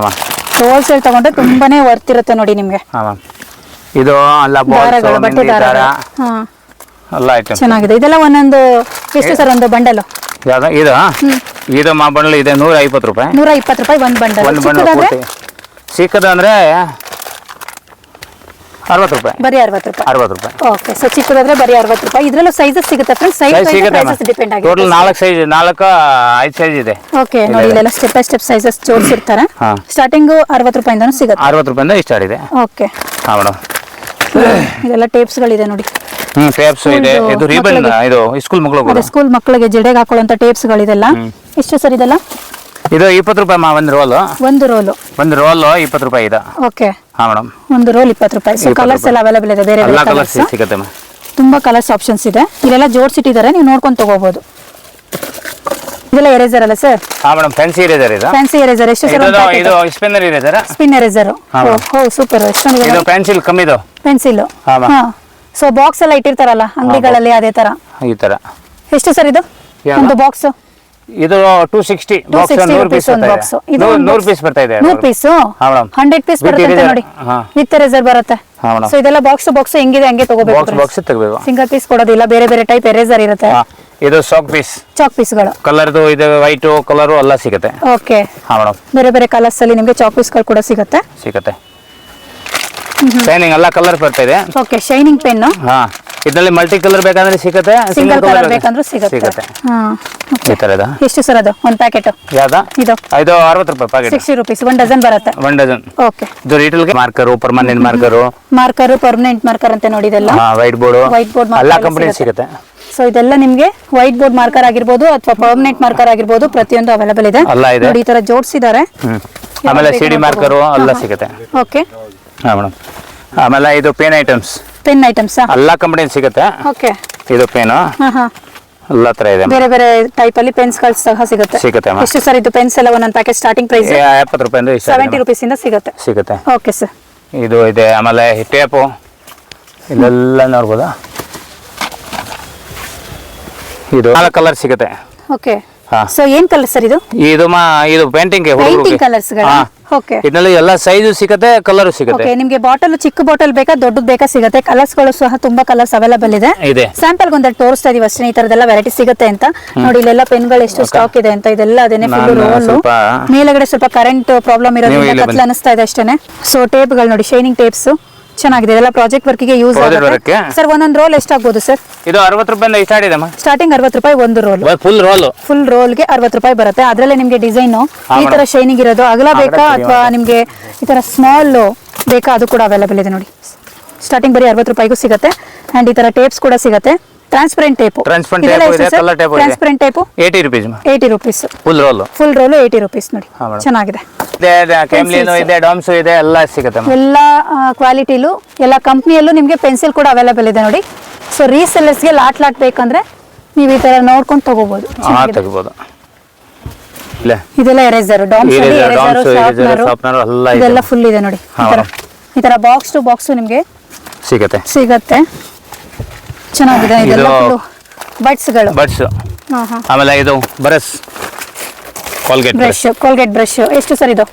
Speaker 2: ಹೋಲ್ಸೇಲ್ ತಗೊಂಡ್ರೆ ತುಂಬಾನೇ ವರ್ತ್ ಇರುತ್ತೆ ನೋಡಿ ನಿಮ್ಗೆ.
Speaker 1: ಹಾಂ ಇದು ಬಾಲ್ಸ್
Speaker 2: ದಾರಗಳು ಬಟ್ಟೆ
Speaker 1: ಮೆಹಂದಿ ದಾರ.
Speaker 2: ದಾರ ಹಾ.
Speaker 1: ಎಲ್ಲ ಐಟಮ್
Speaker 2: ಚೆನ್ನಾಗಿದೆ. ಇದೆಲ್ಲ ಒಂದೊಂದು ಎಷ್ಟು ಸರ್ ಒಂದು ಬಂಡಲ್
Speaker 1: ಯಾವ್ದು? ಇದು ಇದು ಮಾ ಬಂಡಲ್ ಇದೆ ನೂರ ಐವತ್ತು ರೂಪಾಯಿ.
Speaker 2: ನೂರ ಇಪ್ಪತ್ತು ರೂಪಾಯಿ ಒಂದು ಬಂಡಲ್.
Speaker 1: ಒಂದು ಬಂಡಲ್
Speaker 2: ಚಿಕ್ಕದಾದ್ರೆ
Speaker 1: ಪೂರ್ತಿ ಚಿಕ್ಕದು ಅಂದ್ರೆ ಅರವತ್ತು ರೂಪಾಯಿ.
Speaker 2: ಬರೀ ಅರವತ್ತು ರೂಪಾಯಿ.
Speaker 1: ಅರವತ್ತು ರೂಪಾಯಿ.
Speaker 2: ಓಕೆ ಸೊ ಚಿಕ್ಕದಾದ್ರೆ ಬರೀ ಅರವತ್ತು ರೂಪಾಯಿ. ಇದ್ರಲ್ಲ ಸೈಜಸ್ ಸಿಗುತ್ತೆ ಫ್ರೆಂಡ್ಸ್ ಸೈಜ್
Speaker 1: ಸೈಜ್ ಸಿಗುತ್ತೆ
Speaker 2: ಪ್ರೈಸಸ್ ಡಿಪೆಂಡ್ ಆಗಿದೆ.
Speaker 1: ಟೋಟಲ್ ನಾಲ್ಕು ಸೈಜ್ ನಾಲ್ಕು ಐದು ಸೈಜ್ ಇದೆ.
Speaker 2: ಓಕೆ ನೋಡಿ ಇಲ್ಲೆಲ್ಲ ಸ್ಟೆಪ್ ಬೈ ಸ್ಟೆಪ್ ಸೈಜಸ್ ಜೋಡಿಸಿರ್ತಾರೆ. ಸ್ಟಾರ್ಟಿಂಗು ಅರವತ್ತು ರೂಪಾಯಿಂದನೂ ಸಿಗುತ್ತೆ.
Speaker 1: ಅರವತ್ತು ರೂಪಾಯಿಂದ ಇಷ್ಟ ಇದೆ.
Speaker 2: ಓಕೆ
Speaker 1: ಹಾಂ ಮೇಡಮ್
Speaker 2: ಇದೆಲ್ಲ ಟೇಪ್ಸ್ಗಳಿದೆ ನೋಡಿ.
Speaker 1: ಹ್ಞೂ ಟೇಪ್ಸ್ ಇದೆ.
Speaker 2: ಇದು
Speaker 1: ರಿಬನ್ ಇದು ಸ್ಕೂಲ್ ಮಕ್ಕಳು
Speaker 2: ಸ್ಕೂಲ್ ಮಕ್ಕಳಿಗೆ ಜಡೆಗೆ ಹಾಕೊಳ್ಳುವಂತ ಟೇಪ್ಸ್ಗಳಿದೆಲ್ಲ ಎಷ್ಟು ಸರ್ ಇದೆಲ್ಲ?
Speaker 1: ಇದು ಇಪ್ಪತ್ತು ರೂಪಾಯಿ ಮಾ ಒಂದು ರೋಲು.
Speaker 2: ಒಂದು ರೋಲು.
Speaker 1: ಒಂದು ರೋಲು ಇಪ್ಪತ್ತು ರೂಪಾಯಿ ಇದೆ.
Speaker 2: ಓಕೆ.
Speaker 1: ಹಾಂ ಮೇಡಮ್.
Speaker 2: ಒಂದು ರೋಲ್ ಇಪ್ಪತ್ತು ರೂಪಾಯಿ. ಸೊ ಕಲರ್ಸ್ ಎಲ್ಲ ಅವೈಲೇಬಲ್ ಇದೆ ಬೇರೆ
Speaker 1: ಎಲ್ಲ ಕಲರ್ಸ್ ಸಿಗುತ್ತೆ ಮ್ಯಾಮ್
Speaker 2: ತುಂಬಾ ಕಲರ್ಸ್ ಆಪ್ಷನ್ಸ್ ಇದೆ. ಇಲ್ಲೆಲ್ಲ ಜೋಡಿಸಿಟ್ಟಿದ್ದಾರೆ ನೀವು ನೋಡ್ಕೊಂಡು ತಗೋಬಹುದು ಇದೆಲ್ಲ ಎರೇಸರ್ ಅಲ್ಲ ಸರ್
Speaker 1: ಹಾಂ ಮೇಡಮ್ ಫ್ಯಾನ್ಸಿ ಎರೇಸರ್ ಇದು.
Speaker 2: ಫ್ಯಾನ್ಸಿ ಎರೇಸರ್ ಎಷ್ಟು ಸರ್
Speaker 1: ಇದು ಇದು spinner eraser
Speaker 2: spin eraser
Speaker 1: oh
Speaker 2: oh super
Speaker 1: ಇದು ಪೆನ್ಸಿಲ್ ಕಮ್ಮಿದು.
Speaker 2: ಪೆನ್ಸಿಲ್
Speaker 1: ಹಾ, ma'am.
Speaker 2: ಹಾ. ಸೊ ಬಾಕ್ಸ್ ಎಲ್ಲ ಇಟ್ಟಿರ್ತಾರಲ್ಲ ಅಂಗಡಿಗಳಲ್ಲಿ ಅದೇ ತರ.
Speaker 1: ಈ ತರ.
Speaker 2: ಎಷ್ಟು ಸರ್ ಇದು? ಒಂದು ಬಾಕ್ಸ್
Speaker 1: ಇದು ಟೂ ಸಿಕ್ಸ್ಟಿ ನೂರು ಪೀಸ್ ನೂರು- ಪೀಸ್ ಬರ್ತಾ ಇದೆ
Speaker 2: ನೂರು ಪೀಸು. ಹಂಡ್ರೆಡ್ ಪೀಸ್ ಬರುತ್ತೆ ನೋಡಿ. ವಿತ್ ಎರೇಸರ್ ಬರುತ್ತೆ. ಸೊ ಇದೆಲ್ಲ ಬಾಕ್ಸ್ ಬಾಕ್ಸ್ ಹೆಂಗಿದೆ ಹಂಗೆ ತಗೋಬೇಕು
Speaker 1: ಬಾಕ್ಸ್ ತಗೋಬೇಕು.
Speaker 2: ಸಿಂಗಲ್ ಪೀಸ್ ಕೊಡೋದಿಲ್ಲ ಬೇರೆ ಬೇರೆ ಟೈಪ್ ಎರೇಸರ್ ಇರುತ್ತೆ.
Speaker 1: ಇದು ಸಾಕ್ ಪೀಸ್
Speaker 2: ಚಾಕ್ ಪೀಸ್ಗಳು
Speaker 1: ಕಲರ್ದು ಇದು ವೈಟ್ ಕಲರ್ ಎಲ್ಲ ಸಿಗುತ್ತೆ.
Speaker 2: ಓಕೆ
Speaker 1: ಹಾ ಮೇಡಮ್.
Speaker 2: ಬೇರೆ ಬೇರೆ ಕಲರ್ಸ್ ಅಲ್ಲಿ ನಿಮಗೆ ಚಾಕ್ ಪೀಸ್ಗಳು ಕೂಡ ಸಿಗುತ್ತೆ.
Speaker 1: ಸಿಗುತ್ತೆ. ಶೈನಿಂಗ್ ಎಲ್ಲ ಕಲರ್ ಬರ್ತಾ ಇದೆ.
Speaker 2: ಓಕೆ ಶೈನಿಂಗ್ ಪೆನ್
Speaker 1: ಹಾಂ. ಇದರಲ್ಲಿ ಮಲ್ಟಿ ಕಲರ್ ಬೇಕಂದ್ರೆ ಸಿಗುತ್ತೆ
Speaker 2: ಸಿಂಗಲ್ ಕಲರ್ ಬೇಕಂದ್ರೆ ಸಿಗುತ್ತೆ.
Speaker 1: ಸಿಗುತ್ತೆ. ಈ ತರದ
Speaker 2: ಎಷ್ಟು ಸರ್ ಅದು? ಒಂದು ಪ್ಯಾಕೆಟ್
Speaker 1: ಯಾವ್ದಾ?
Speaker 2: ಇದು.
Speaker 1: ಇದು ಅರವತ್ತು ರೂಪಾಯಿ packet
Speaker 2: sixty rupees one dozen ಬರುತ್ತೆ.
Speaker 1: ಒನ್ ಡಜನ್
Speaker 2: ಓಕೆ
Speaker 1: ಇದು ರಿಟೇಲ್ಗೆ marker permanent marker
Speaker 2: marker permanent marker ಅಂತ ನೋಡಿ ಇದೆಲ್ಲ.
Speaker 1: White board
Speaker 2: white board marker
Speaker 1: ಎಲ್ಲಾ
Speaker 2: ಎಲ್ಲ
Speaker 1: ಕಂಪನಿ
Speaker 2: ಸಿಗುತ್ತೆ. ಸೊ ಇದೆಲ್ಲ ನಿಮಗೆ ವೈಟ್ ಬೋರ್ಡ್ ಮಾರ್ಕರ್ ಆಗಿರ್ಬೋದು ಅಥವಾ ಪರ್ಮನೆಂಟ್ ಮಾರ್ಕರ್ ಆಗಿರ್ಬೋದು ಪ್ರತಿಯೊಂದು ಅವೈಲೇಬಲ್ ಇದೆ.
Speaker 1: ಎಲ್ಲ ಇದೆ.
Speaker 2: ನೋಡಿ ಈ ತರ ಜೋಡಿಸಿದ್ದಾರೆ.
Speaker 1: ಹ್ಮ್. ಆಮೇಲೆ ಸಿಡಿ ಮಾರ್ಕರ್ ಮಾರ್ಕರು ಎಲ್ಲ ಸಿಗುತ್ತೆ.
Speaker 2: ಓಕೆ
Speaker 1: ಹಾ ಮೇಡಮ್. ಆಮೇಲೆ ಇದು ಪೇನ್ ಐಟಮ್ಸ್
Speaker 2: ಪೆನ್ ಐಟಮ್ಸ್?
Speaker 1: ಎಲ್ಲ ಕಂಪನಿ ಸಿಗುತ್ತೆ.
Speaker 2: ಓಕೆ.
Speaker 1: ಇದು ಪೆನ್
Speaker 2: ಹಾ ಹಾ.
Speaker 1: ಎಲ್ಲ ತರ ಇದೆ
Speaker 2: ಬೇರೆ ಬೇರೆ ಟೈಪ್ ಅಲ್ಲಿ ಪೆನ್ಸ್ಗಳು ಸಹ ಸಿಗುತ್ತೆ.
Speaker 1: ಸಿಗುತ್ತೆ.
Speaker 2: ಎಷ್ಟು ಸರ್ ಇದು ಪೆನ್ಸ್ ಎಲ್ಲ ಒಂದೊಂದು ಪ್ಯಾಕೆಟ್ ಸ್ಟಾರ್ಟಿಂಗ್ ಪ್ರೈಸ್
Speaker 1: ಎಪ್ಪತ್ತು ರೂಪಾಯಿ
Speaker 2: ಸೆವೆಂಟಿ ರುಪೀಸ್ ಇಂದ ಸಿಗುತ್ತೆ.
Speaker 1: ಸಿಗುತ್ತೆ.
Speaker 2: Okay sir.
Speaker 1: ಇದು ಇದೆ ಆಮೇಲೆ ಟೇಪು. ಇದೆಲ್ಲ ನೋಡ್ಬೋದಾ? ಇದು ನಾಲ್ಕು ಕಲರ್ ಸಿಗುತ್ತೆ.
Speaker 2: ಓಕೆ.
Speaker 1: ಹಾ.
Speaker 2: ಸೊ ಏನ್ ಕಲರ್ ಸರ್ ಇದು?
Speaker 1: ಇದು ಮಾ ಇದು ಪೇಂಟಿಂಗ್
Speaker 2: ಪೇಂಟಿಂಗ್ ಕಲರ್ಸ್ಗಳು?
Speaker 1: ಇದರಲ್ಲಿ ಎಲ್ಲ ಸೈಜು ಸಿಗುತ್ತೆ ಕಲರ್ ಸಿಗುತ್ತೆ.
Speaker 2: ನಿಮ್ಗೆ ಬಾಟಲ್ ಚಿಕ್ಕ ಬಾಟಲ್ ಬೇಕಾ ದೊಡ್ಡದು ಬೇಕಾ ಸಿಗುತ್ತೆ? ಕಲರ್ಸ್ಗಳು ಸಹ ತುಂಬಾ ಕಲರ್ಸ್ ಅವೈಲೇಬಲ್ ಇದೆ.
Speaker 1: ಇದೆ.
Speaker 2: ಸ್ಯಾಂಪಲ್ ಒಂದೆರಡು ತೋರಿಸ್ತಾ ಇದೀವಿ ಅಷ್ಟೇ ಈ ತರದೆಲ್ಲ ವೆರೈಟಿ ಸಿಗುತ್ತೆ ಅಂತ. ನೋಡಿ ಇಲ್ಲೆಲ್ಲ ಪೆನ್ಗಳು ಎಷ್ಟು ಸ್ಟಾಕ್ ಇದೆ ಅಂತ ಇದೆಲ್ಲ ಅದೇನೆ ಫುಲ್ ರೋಲ್
Speaker 1: ಸ್ವಲ್ಪ-
Speaker 2: ಮೇಲ್ಗಡೆ ಸ್ವಲ್ಪ ಕರೆಂಟ್ ಪ್ರಾಬ್ಲಮ್ ಇರೋದ್ರಿಂದ ಕತ್ಲ ಅನಿಸ್ತಾ ಇದೆ ಅಷ್ಟೇನೆ. ಸೊ ಟೇಪ್ಗಳು ನೋಡಿ ಶೈನಿಂಗ್ ಟೇಪ್ಸ್ ಚೆನ್ನಾಗಿದೆ. ಇದೆಲ್ಲ ಪ್ರಾಜೆಕ್ಟ್ ವರ್ಕಿಗೆ ಯೂಸ್
Speaker 1: Project
Speaker 2: ಆಗುತ್ತೆ.
Speaker 1: work ಗೆ?
Speaker 2: ಸರ್ ಒಂದೊಂದು ರೋಲ್ ಎಷ್ಟಾಗ್ಬೋದು ಸರ್
Speaker 1: ಇದು ಅರವತ್ತು ರೂಪಾಯಿಂದ ಸ್ಟಾರ್ಟ್ ಇದೆ
Speaker 2: ಸ್ಟಾರ್ಟಿಂಗ್ ಅರವತ್ತು ರೂಪಾಯಿ ಒಂದು ರೋಲ್
Speaker 1: ಫುಲ್ ರೋಲ್
Speaker 2: ಫುಲ್ ರೋಲ್ಗೆ ಅರವತ್ತು ರೂಪಾಯಿ ಬರುತ್ತೆ. ಅದರಲ್ಲೇ ನಿಮಗೆ ಡಿಸೈನ್ ಈ ತರ ಶೈನಿಂಗ್ ಇರೋದು ಅಗಲ ಬೇಕಾ ಅಥವಾ ನಿಮಗೆ ಈ ತರ ಸ್ಮಾಲ್ ಬೇಕಾ? ಅದು ಕೂಡ ಅವೈಲೇಬಲ್ ಇದೆ ನೋಡಿ. ಸ್ಟಾರ್ಟಿಂಗ್ ಬರೀ ಅರವತ್ತು ರೂಪಾಯಿಗೂ ಸಿಗುತ್ತೆ. ಅಂಡ್ ಈ ತರ ಟೇಪ್ಸ್ ಕೂಡ ಸಿಗುತ್ತೆ. ಟ್ರಾನ್ಸ್ಪರೆಂಟ್ ಟೇಪ್
Speaker 1: ಟ್ರಾನ್ಸ್ಪರೆಂಟ್ ಟೇಪ್ ಇದೆ, ಕಲರ್ ಟೇಪ್ ಇದೆ.
Speaker 2: Transparent tape
Speaker 1: eighty rupees
Speaker 2: eighty rupees
Speaker 1: full roll
Speaker 2: full roll eighty rupees ನೋಡಿ. ಚೆನ್ನಾಗಿದೆ.
Speaker 1: ಇದೆ ಕೆಮ್ಲಿನು ಇದೆ ಡಾಮ್ಸು ಇದೆ ಎಲ್ಲ ಸಿಗುತ್ತೆ.
Speaker 2: ಎಲ್ಲ ಕ್ವಾಲಿಟಿಲು ಎಲ್ಲ ಕಂಪನಿಯಲ್ಲೂ ನಿಮಗೆ ಪೆನ್ಸಿಲ್ ಕೂಡ ಅವೈಲೇಬಲ್ ಇದೆ ನೋಡಿ. ಸೊ ರೀಸೆಲ್ಲರ್ಸ್ಗೆ ಲಾಟ್ ಲಾಟ್ ಬೇಕಂದ್ರೆ ನೀವು ಈ ತರ ನೋಡ್ಕೊಂಡು ತಗೋಬಹುದು
Speaker 1: ಹಾ ತಗೋಬಹುದು
Speaker 2: ಇದೆಲ್ಲ ಎರೇಸರ್ ಡಾಮ್ಸ್ ಎರೇಸರ್ ಶಾರ್ಪ್ನರ್
Speaker 1: ಎಲ್ಲ.
Speaker 2: ಇದೆಲ್ಲ ಫುಲ್ ಇದೆ ನೋಡಿ. ಈ ತರ ಬಾಕ್ಸ್ ಟು ಬಾಕ್ಸ್ ನಿಮಗೆ
Speaker 1: ಸಿಗುತ್ತೆ.
Speaker 2: ಸಿಗತ್ತೆ. ಚೆನ್ನಾಗಿದೆ ಇದೆಲ್ಲ
Speaker 1: ಇದು-
Speaker 2: ಫುಲ್ಲು
Speaker 1: ಬಡ್ಸ್
Speaker 2: ಹಾ ಹಾ.
Speaker 1: ಆಮೇಲೆ ಇದು brush Colgate brush
Speaker 2: brush Colgate brush ಎಷ್ಟು ಸರ್ ಇದು?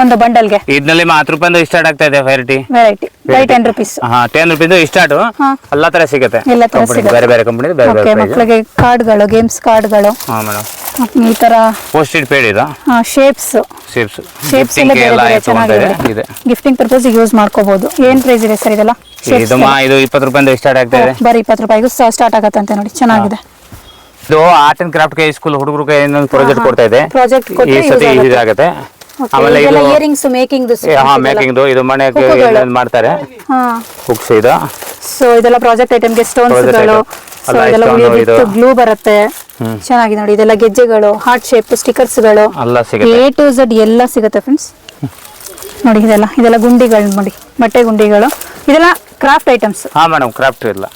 Speaker 2: ಒಂದು ಬಂಡಲ್ಗೆ?
Speaker 1: ಇದರಲ್ಲಿ ಹತ್ತು ರೂಪಾಯಿಂದ ಸ್ಟಾರ್ಟ್ ಆಗ್ತಾ ಇದೆ variety
Speaker 2: variety by ten rupees
Speaker 1: ಹಾ ಟೆನ್ ರುಪೀಸ್ ಸ್ಟಾರ್ಟ್
Speaker 2: ಹಾ.
Speaker 1: ಎಲ್ಲ ತರ ಸಿಗುತ್ತೆ.
Speaker 2: ಎಲ್ಲ ತರ ಸಿಗುತ್ತೆ.
Speaker 1: ಬೇರೆ ಬೇರೆ ಕಂಪನಿ ಬೇರೆ ಬೇರೆ
Speaker 2: ಮಕ್ಕಳಿಗೆ ಕಾರ್ಡ್ಗಳು ಗೇಮ್ಸ್ ಕಾರ್ಡ್ಗಳು
Speaker 1: ಹಾ ಮೇಡಮ್
Speaker 2: ಈ ತರ
Speaker 1: ಪೋಸ್ಟ್ ಇಟ್ ಪೇಡ್ ಇದು
Speaker 2: ಶೇಪ್ಸ್
Speaker 1: ಶೇಪ್ಸ್
Speaker 2: ಶೇಪ್ಸ್ ಎಲ್ಲ ಬೇರೆ ಬೇರೆ ಚೆನ್ನಾಗಿದೆ. ಗಿಫ್ಟಿಂಗ್ ಪರ್ಪಸ್ ಯೂಸ್ ಮಾಡ್ಕೋಬಹುದು ಏನ್ ಪ್ರೈಸ್ ಇದೆ ಸರ್ ಇದೆಲ್ಲ?
Speaker 1: ಇದು ಮಾ ಇದು ಇಪ್ಪತ್ತು ರೂಪಾಯಿಂದ ಸ್ಟಾರ್ಟ್ ಆಗ್ತಾ ಇದೆ.
Speaker 2: ಬರೀ ಇಪ್ಪತ್ತು ರೂಪಾಯಿಗೂ ಸ್ಟಾರ್ಟ್ ಆಗತ್ತಂತೆ ನೋಡಿ. ಚೆನ್ನಾಗಿದೆ.
Speaker 1: ಇದು ಆರ್ಟ್ ಅಂಡ್ ಕ್ರಾಫ್ಟ್ ಸ್ಕೂಲ್ ಇನ್ನೊಂದು ಪ್ರಾಜೆಕ್ಟ್ ಕೊಡ್ತಾ ಇದೆ.
Speaker 2: ಪ್ರಾಜೆಕ್ಟ್
Speaker 1: ಈ ಸತಿ ಆಮೇಲೆ ಇದು
Speaker 2: ಇಯರಿಂಗ್ಸ್ ಮೇಕಿಂಗ್
Speaker 1: ಹಾ ಇದು ಮಾಡ್ತಾರೆ.
Speaker 2: ಹಾ.
Speaker 1: ಹುಕ್ಸ್ ಇದು.
Speaker 2: ಸೊ ಇದೆಲ್ಲ ಪ್ರಾಜೆಕ್ಟ್ ಐಟಮ್ಗೆ
Speaker 1: ಸ್ಟೋನ್ಸ್ಗಳು.
Speaker 2: ಸೊ ಇದೆಲ್ಲ. ಗ್ಲೂ ಬರುತ್ತೆ. ಚೆನ್ನಾಗಿದೆ ನೋಡಿ. ಇದೆಲ್ಲ ಗೆಜ್ಜೆಗಳು ಹಾರ್ಟ್ ಶೇಪ್
Speaker 1: ಸ್ಟಿಕರ್ಸ್ಗಳು
Speaker 2: ಎ ಟು ಝಡ್ ಎಲ್ಲ ಸಿಗುತ್ತೆ ಫ್ರೆಂಡ್ಸ್ ನೋಡಿ ಇದೆಲ್ಲ. ಇದೆಲ್ಲ ಗುಂಡಿಗಳು ನೋಡಿ. ಬಟ್ಟೆ ಗುಂಡಿಗಳು. ಇದೆಲ್ಲ ಕ್ರಾಫ್ಟ್ ಐಟಮ್ಸ್
Speaker 1: ಹಾ ಮೇಡಮ್ ಕ್ರಾಫ್ಟ್ ಇಲ್ಲ.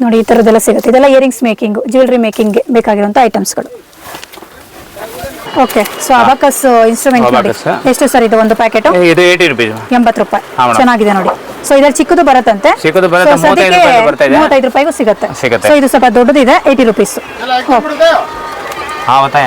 Speaker 2: ನೋಡಿ ಈ ಥರದ್ದೆಲ್ಲ ಸಿಗುತ್ತೆ. ಇದೆಲ್ಲ ಇಯರಿಂಗ್ಸ್ ಮೇಕಿಂಗ್ ಜ್ಯುವೆಲ್ರಿ ಮೇಕಿಂಗ್ಗೆ ಬೇಕಾಗಿರುವಂಥ ಐಟಮ್ಸ್ಗಳು ಓಕೆ ಸೊ ಅಬಕಸ್ ಇನ್ಸ್ಟ್ರೂಮೆಂಟ್ ನೋಡಿ.
Speaker 1: Abacus.
Speaker 2: ಎಷ್ಟು ಸರ್ ಇದು ಒಂದು ಪ್ಯಾಕೆಟ್
Speaker 1: ಇದು ಏಯ್ಟಿ ರುಪೀಸ್
Speaker 2: ಎಂಬತ್ತು ರೂಪಾಯಿ.
Speaker 1: ಹಾ, madam.
Speaker 2: ಚೆನ್ನಾಗಿದೆ ನೋಡಿ. ಸೊ ಇದ್ರಲ್ಲಿ ಚಿಕ್ಕದು ಬರುತ್ತಂತೆ.
Speaker 1: ಚಿಕ್ಕದು ಬರುತ್ತೆ,
Speaker 2: So, ಸದ್ಯಕ್ಕೆ
Speaker 1: ಮೂವತ್ತೈದು ರೂಪಾಯಿದು ಬರ್ತಾ ಇದೆ.
Speaker 2: ಮೂವತ್ತೈದು ರೂಪಾಯಿಗೂ ಸಿಗುತ್ತೆ.
Speaker 1: ಸಿಗುತ್ತೆ.
Speaker 2: ಸೊ ಇದು ಸ್ವಲ್ಪ ದೊಡ್ಡದಿದೆ ಏಯ್ಟಿ ರುಪೀಸ್
Speaker 1: ಹಾ ಗೊತ್ತಾಯ